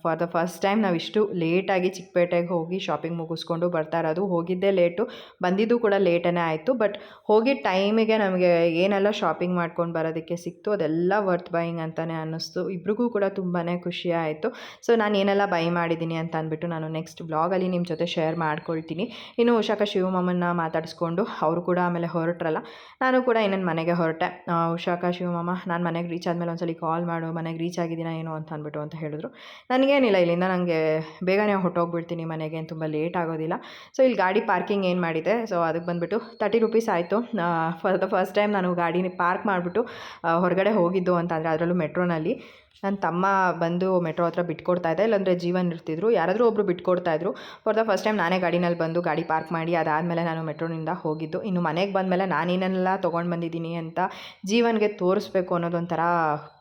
ಫಾರ್ ದ ಫಸ್ಟ್ ಟೈಮ್ ನಾವು ಇಷ್ಟು ಲೇಟಾಗಿ ಚಿಕ್ಕಪೇಟೆಗೆ ಹೋಗಿ ಶಾಪಿಂಗ್ ಮುಗಿಸ್ಕೊಂಡು ಬರ್ತಾ ಇರೋದು. ಹೋಗಿದ್ದೇ ಲೇಟು ಬಂದಿದ್ದು ಕೂಡ ಲೇಟನೇ ಆಯಿತು. ಬಟ್ ಹೋಗಿ ಟೈಮಿಗೆ ನಮಗೆ ಏನೆಲ್ಲ ಶಾಪಿಂಗ್ ಮಾಡ್ಕೊಂಡು ಬರೋದಕ್ಕೆ ಸಿಕ್ತು ಅದೆಲ್ಲ ವರ್ತ್ ಬೈಯಿಂಗ್ ಅಂತಲೇ ಅನ್ನಿಸ್ತು. ಇಬ್ರಿಗೂ ಕೂಡ ತುಂಬಾ ಖುಷಿ ಆಯಿತು. ಸೊ ನಾನು ಏನೆಲ್ಲ ಬೈ ಮಾಡಿದ್ದೀನಿ ಅಂತ ಅಂದ್ಬಿಟ್ಟು ನಾನು ನೆಕ್ಸ್ಟ್ ಬ್ಲಾಗಲ್ಲಿ ನಿಮ್ಮ ಜೊತೆ ಶೇರ್ ಮಾಡ್ಕೊಳ್ತೀನಿ. ಇನ್ನು ಉಷಾಕ ಶಿವಮಮ್ಮನ್ನ ಮಾತಾಡಿಸ್ಕೊಂಡು ಅವರು ಕೂಡ ಆಮೇಲೆ ಹೊರಟ್ರಲ್ಲ, ನಾನು ಕೂಡ ಇನ್ನೊಂದು ಮನೆಗೆ ಹೊರಟೆ. ಉಷಾಕ ಶಿವಮಮ್ಮ ನಾನು ಮನೆಗೆ ರೀಚ್ ಆದಮೇಲೆ ಒಂದ್ಸಲಿ ಕಾಲ್ ಮಾಡು, ಮನೆಗೆ ರೀಚ್ ಆಗಿದ್ದೀನ ಏನೋ ಅಂತ ಅಂದ್ಬಿಟ್ಟು ಅಂತ ಹೇಳಿದ್ರು. ನನಗೇನಿಲ್ಲ, ಇಲ್ಲಿಂದ ನನಗೆ ಬೇಗನೆ ಹೊಟ್ಟೋಗ್ಬಿಡ್ತೀನಿ ಮನೆಗೆ ಏನು ತುಂಬ ಲೇಟ್ ಆಗೋದಿಲ್ಲ. ಸೊ ಇಲ್ಲಿ ಗಾಡಿ ಪಾರ್ಕಿಂಗ್ ಏನು ಮಾಡಿದೆ ಸೊ ಅದಕ್ಕೆ ಬಂದುಬಿಟ್ಟು ತರ್ಟಿ ರುಪೀಸ್ ಆಯಿತು. ಫಾರ್ ದ ಫಸ್ಟ್ ಟೈಮ್ ನಾನು ಗಾಡಿನ ಪಾರ್ಕ್ ಮಾಡಿಬಿಟ್ಟು ಹೊರಗಡೆ ಹೋಗಿದ್ದು ಅಂತಂದರೆ ಅದರಲ್ಲೂ ಮೆಟ್ರೋನಲ್ಲಿ ನನ್ನ ತಮ್ಮ ಬಂದು ಮೆಟ್ರೋ ಹತ್ರ ಬಿಟ್ಕೊಡ್ತಾ ಇದ್ದೆ, ಇಲ್ಲಾಂದರೆ ಜೀವನ್ ಇರ್ತಿದ್ರು. ಯಾರಾದರೂ ಒಬ್ಬರು ಬಿಟ್ಕೊಡ್ತಾ ಇದ್ರು. ಫಾರ್ ದ ಫಸ್ಟ್ ಟೈಮ್ ನಾನೇ ಗಾಡಿನಲ್ಲಿ ಬಂದು ಗಾಡಿ ಪಾರ್ಕ್ ಮಾಡಿ, ಅದಾದಮೇಲೆ ನಾನು ಮೆಟ್ರೋನಿಂದ ಹೋಗಿದ್ದು. ಇನ್ನು ಮನೆಗೆ ಬಂದಮೇಲೆ ನಾನೇನೆಲ್ಲ ತೊಗೊಂಡು ಬಂದಿದ್ದೀನಿ ಅಂತ ಜೀವನ್ಗೆ ತೋರಿಸ್ಬೇಕು ಅನ್ನೋದೊಂಥರ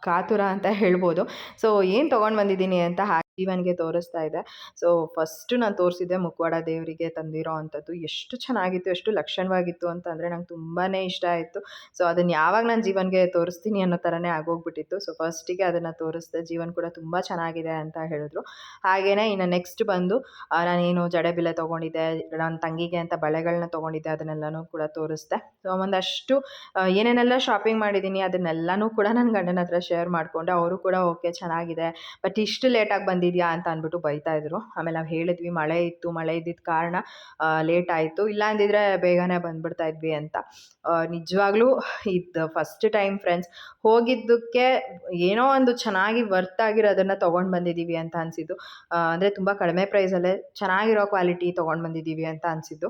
ಕಾತುರ ಅಂತ ಹೇಳ್ಬೋದು. ಸೊ ಏನು ತೊಗೊಂಡು ಬಂದಿದ್ದೀನಿ ಅಂತ ಜೀವನ್ಗೆ ತೋರಿಸ್ತಾ ಇದೆ. ಸೊ ಫಸ್ಟು ನಾನು ತೋರಿಸಿದ್ದೆ ಮುಕ್ವಾಡ ದೇವರಿಗೆ ತಂದಿರೋ ಅಂಥದ್ದು. ಎಷ್ಟು ಚೆನ್ನಾಗಿತ್ತು, ಎಷ್ಟು ಲಕ್ಷಣವಾಗಿತ್ತು ಅಂತಂದರೆ ನಂಗೆ ತುಂಬಾ ಇಷ್ಟ ಆಯಿತು. ಸೊ ಅದನ್ನು ಯಾವಾಗ ನಾನು ಜೀವನ್ಗೆ ತೋರಿಸ್ತೀನಿ ಅನ್ನೋ ಥರನೇ ಆಗೋಗ್ಬಿಟ್ಟಿತ್ತು. ಸೊ ಫಸ್ಟಿಗೆ ಅದನ್ನು ತೋರಿಸ್ದೆ. ಜೀವನ್ ಕೂಡ ತುಂಬ ಚೆನ್ನಾಗಿದೆ ಅಂತ ಹೇಳಿದ್ರು. ಹಾಗೆಯೇ ಇನ್ನು ನೆಕ್ಸ್ಟ್ ಬಂದು ನಾನೇನು ನಾನೇನು ಜಡೆಬಿಲೆ ತೊಗೊಂಡಿದ್ದೆ ನನ್ನ ತಂಗಿಗೆ ಅಂತ ಬಳೆಗಳನ್ನ ತೊಗೊಂಡಿದ್ದೆ, ಅದನ್ನೆಲ್ಲನೂ ಕೂಡ ತೋರಿಸ್ದೆ. ಸೊ ಒಂದಷ್ಟು ಏನೇನೆಲ್ಲ ಶಾಪಿಂಗ್ ಮಾಡಿದ್ದೀನಿ ಅದನ್ನೆಲ್ಲನೂ ಕೂಡ ನನ್ನ ಗಂಡನ ಹತ್ರ ಶೇರ್ ಮಾಡಿಕೊಂಡೆ, ಅವರು ಕೂಡ ಓಕೆ ಚೆನ್ನಾಗಿದೆ. ಬಟ್ ಇಷ್ಟು ಲೇಟಾಗಿ ಬಂದಿದೆಯಾ ಅಂತ ಅಂದ್ಬಿಟ್ಟು ಬೈತಾ ಇದ್ರು. ಆಮೇಲೆ ನಾವು ಹೇಳಿದ್ವಿ, ಮಳೆ ಇತ್ತು, ಮಳೆ ಇದ್ದಿದ್ದ ಕಾರಣ ಲೇಟ್ ಆಯಿತು. ಇಲ್ಲ ಅಂದಿದ್ರೆ ಬೇಗನೆ ಬಂದ್ಬಿಡ್ತಾ ಇದ್ವಿ ಅಂತ. ನಿಜವಾಗ್ಲೂ ಇದು ಫಸ್ಟ್ ಟೈಮ್ ಫ್ರೆಂಡ್ಸ್ ಹೋಗಿದ್ದಕ್ಕೆ ಏನೋ ಒಂದು ಚೆನ್ನಾಗಿ ವರ್ತ್ ಆಗಿರೋದನ್ನ ತೊಗೊಂಡು ಬಂದಿದ್ದೀವಿ ಅಂತ ಅನಿಸಿದ್ದು. ಅಂದರೆ ತುಂಬ ಕಡಿಮೆ ಪ್ರೈಸಲ್ಲೇ ಚೆನ್ನಾಗಿರೋ ಕ್ವಾಲಿಟಿ ತೊಗೊಂಡು ಬಂದಿದ್ದೀವಿ ಅಂತ ಅನಿಸಿದ್ದು.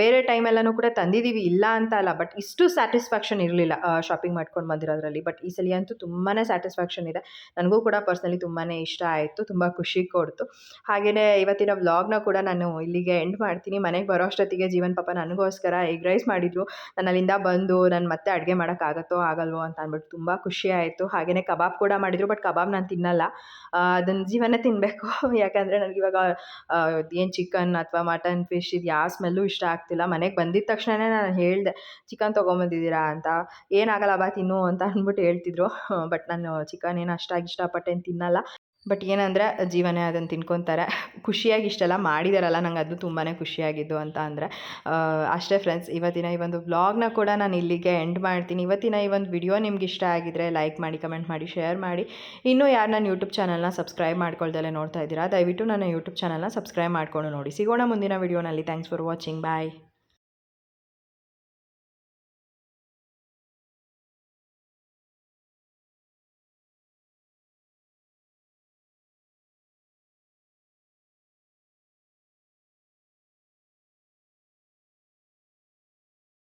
ಬೇರೆ ಟೈಮೆಲ್ಲನೂ ಕೂಡ ತಂದಿದ್ದೀವಿ ಇಲ್ಲ ಅಂತ ಅಲ್ಲ ಬಟ್ ಇಷ್ಟು ಸ್ಯಾಟಿಸ್ಫ್ಯಾಕ್ಷನ್ ಇರಲಿಲ್ಲ ಶಾಪಿಂಗ್ ಮಾಡ್ಕೊಂಡು ಬಂದಿರೋದ್ರಲ್ಲಿ. ಬಟ್ ಈ ಸಲ ಅಂತೂ ತುಂಬಾ ಸ್ಯಾಟಿಸ್ಫ್ಯಾಕ್ಷನ್ ಇದೆ. ನನಗೂ ಕೂಡ ಪರ್ಸ್ನಲಿ ತುಂಬಾ ಇಷ್ಟ ಆಯಿತು, ತುಂಬ ಖುಷಿ ಕೊಡ್ತು. ಹಾಗೆಯೇ ಇವತ್ತಿನ ವ್ಲಾಗ್ನ ಕೂಡ ನಾನು ಇಲ್ಲಿಗೆ ಎಂಡ್ ಮಾಡ್ತೀನಿ. ಮನೆಗೆ ಬರೋ ಅಷ್ಟೊತ್ತಿಗೆ ಜೀವನ್ ಪಾಪ ನನಗೋಸ್ಕರ ಎಗ್ ರೈಸ್ ಮಾಡಿದ್ರು. ನಾನು ಅಲ್ಲಿಂದ ಬಂದು ನಾನು ಮತ್ತೆ ಅಡುಗೆ ಮಾಡೋಕ್ಕಾಗತ್ತೋ ಆಗಲ್ವೋ ಅಂತ ಅಂದ್ಬಿಟ್ಟು ತುಂಬ ಖುಷಿ ಆಯಿತು. ಹಾಗೆಯೇ ಕಬಾಬ್ ಕೂಡ ಮಾಡಿದರು ಬಟ್ ಕಬಾಬ್ ನಾನು ತಿನ್ನಲ್ಲ. ಅದನ್ನು ಜೀವನ ತಿನ್ನಬೇಕು ಯಾಕಂದರೆ ನನಗಿವಾಗ ಏನು ಚಿಕನ್ ಅಥವಾ ಮಟನ್ ಫಿಶ್ ಇದು ಯಾವ ಸ್ಮೆಲ್ಲು ಇಷ್ಟ ಆಗ್ತಿಲ್ಲ. ಮನೆಗೆ ಬಂದಿದ್ದ ತಕ್ಷಣನೇ ನಾನು ಹೇಳಿದೆ ಚಿಕನ್ ತೊಗೊಂಬಂದಿದ್ದೀರಾ ಅಂತ? ಏನಾಗಲ್ಲ ಬಾ, ತಿನ್ನು ಅಂತ ಅಂದ್ಬಿಟ್ಟು ಹೇಳ್ತಿದ್ರು. ಬಟ್ ನಾನು ಚಿಕನ್ ಏನು ಅಷ್ಟಾಗಿ ಇಷ್ಟಪಟ್ಟೇನು ತಿನ್ನಲ್ಲ. ಬಟ್ ಏನಂದರೆ ಜೀವನೇ ಅದನ್ನು ತಿನ್ಕೊತಾರೆ. ಖುಷಿಯಾಗಿ ಇಷ್ಟೆಲ್ಲ ಮಾಡಿದಾರಲ್ಲ, ನಂಗೆ ಅದು ತುಂಬಾ ಖುಷಿಯಾಗಿದ್ದು ಅಂತ ಅಂದರೆ ಅಷ್ಟೇ ಫ್ರೆಂಡ್ಸ್ ಇವತ್ತಿನ ಈ ಒಂದು ವ್ಲಾಗ್ನ ಕೂಡ ನಾನು ಇಲ್ಲಿಗೆ ಎಂಡ್ ಮಾಡ್ತೀನಿ. ಇವತ್ತಿನ ಈ ಒಂದು ವಿಡಿಯೋ ನಿಮ್ಗೆ ಇಷ್ಟ ಆಗಿದ್ರೆ ಲೈಕ್ ಮಾಡಿ ಕಮೆಂಟ್ ಮಾಡಿ ಶೇರ್ ಮಾಡಿ. ಇನ್ನೂ ಯಾರು ನನ್ನ ಯೂಟ್ಯೂಬ್ ಚಾನಲ್ನ ಸಬ್ಸ್ಕ್ರೈಬ್ ಮಾಡ್ಕೊಳ್ದಲ್ಲೇ ನೋಡ್ತಾ ಇದ್ದೀರಾ, ದಯವಿಟ್ಟು ನನ್ನ ಯೂಟ್ಯೂಬ್ ಚಾನಲ್ನ ಸಬ್ಸ್ಕ್ರೈಬ್ ಮಾಡ್ಕೊಂಡು ನೋಡಿ. ಸಿಗೋಣ ಮುಂದಿನ ವಿಡಿಯೋನಲ್ಲಿ ಥ್ಯಾಂಕ್ಸ್ ಫಾರ್ ವಾಚಿಂಗ್ ಬಾಯ್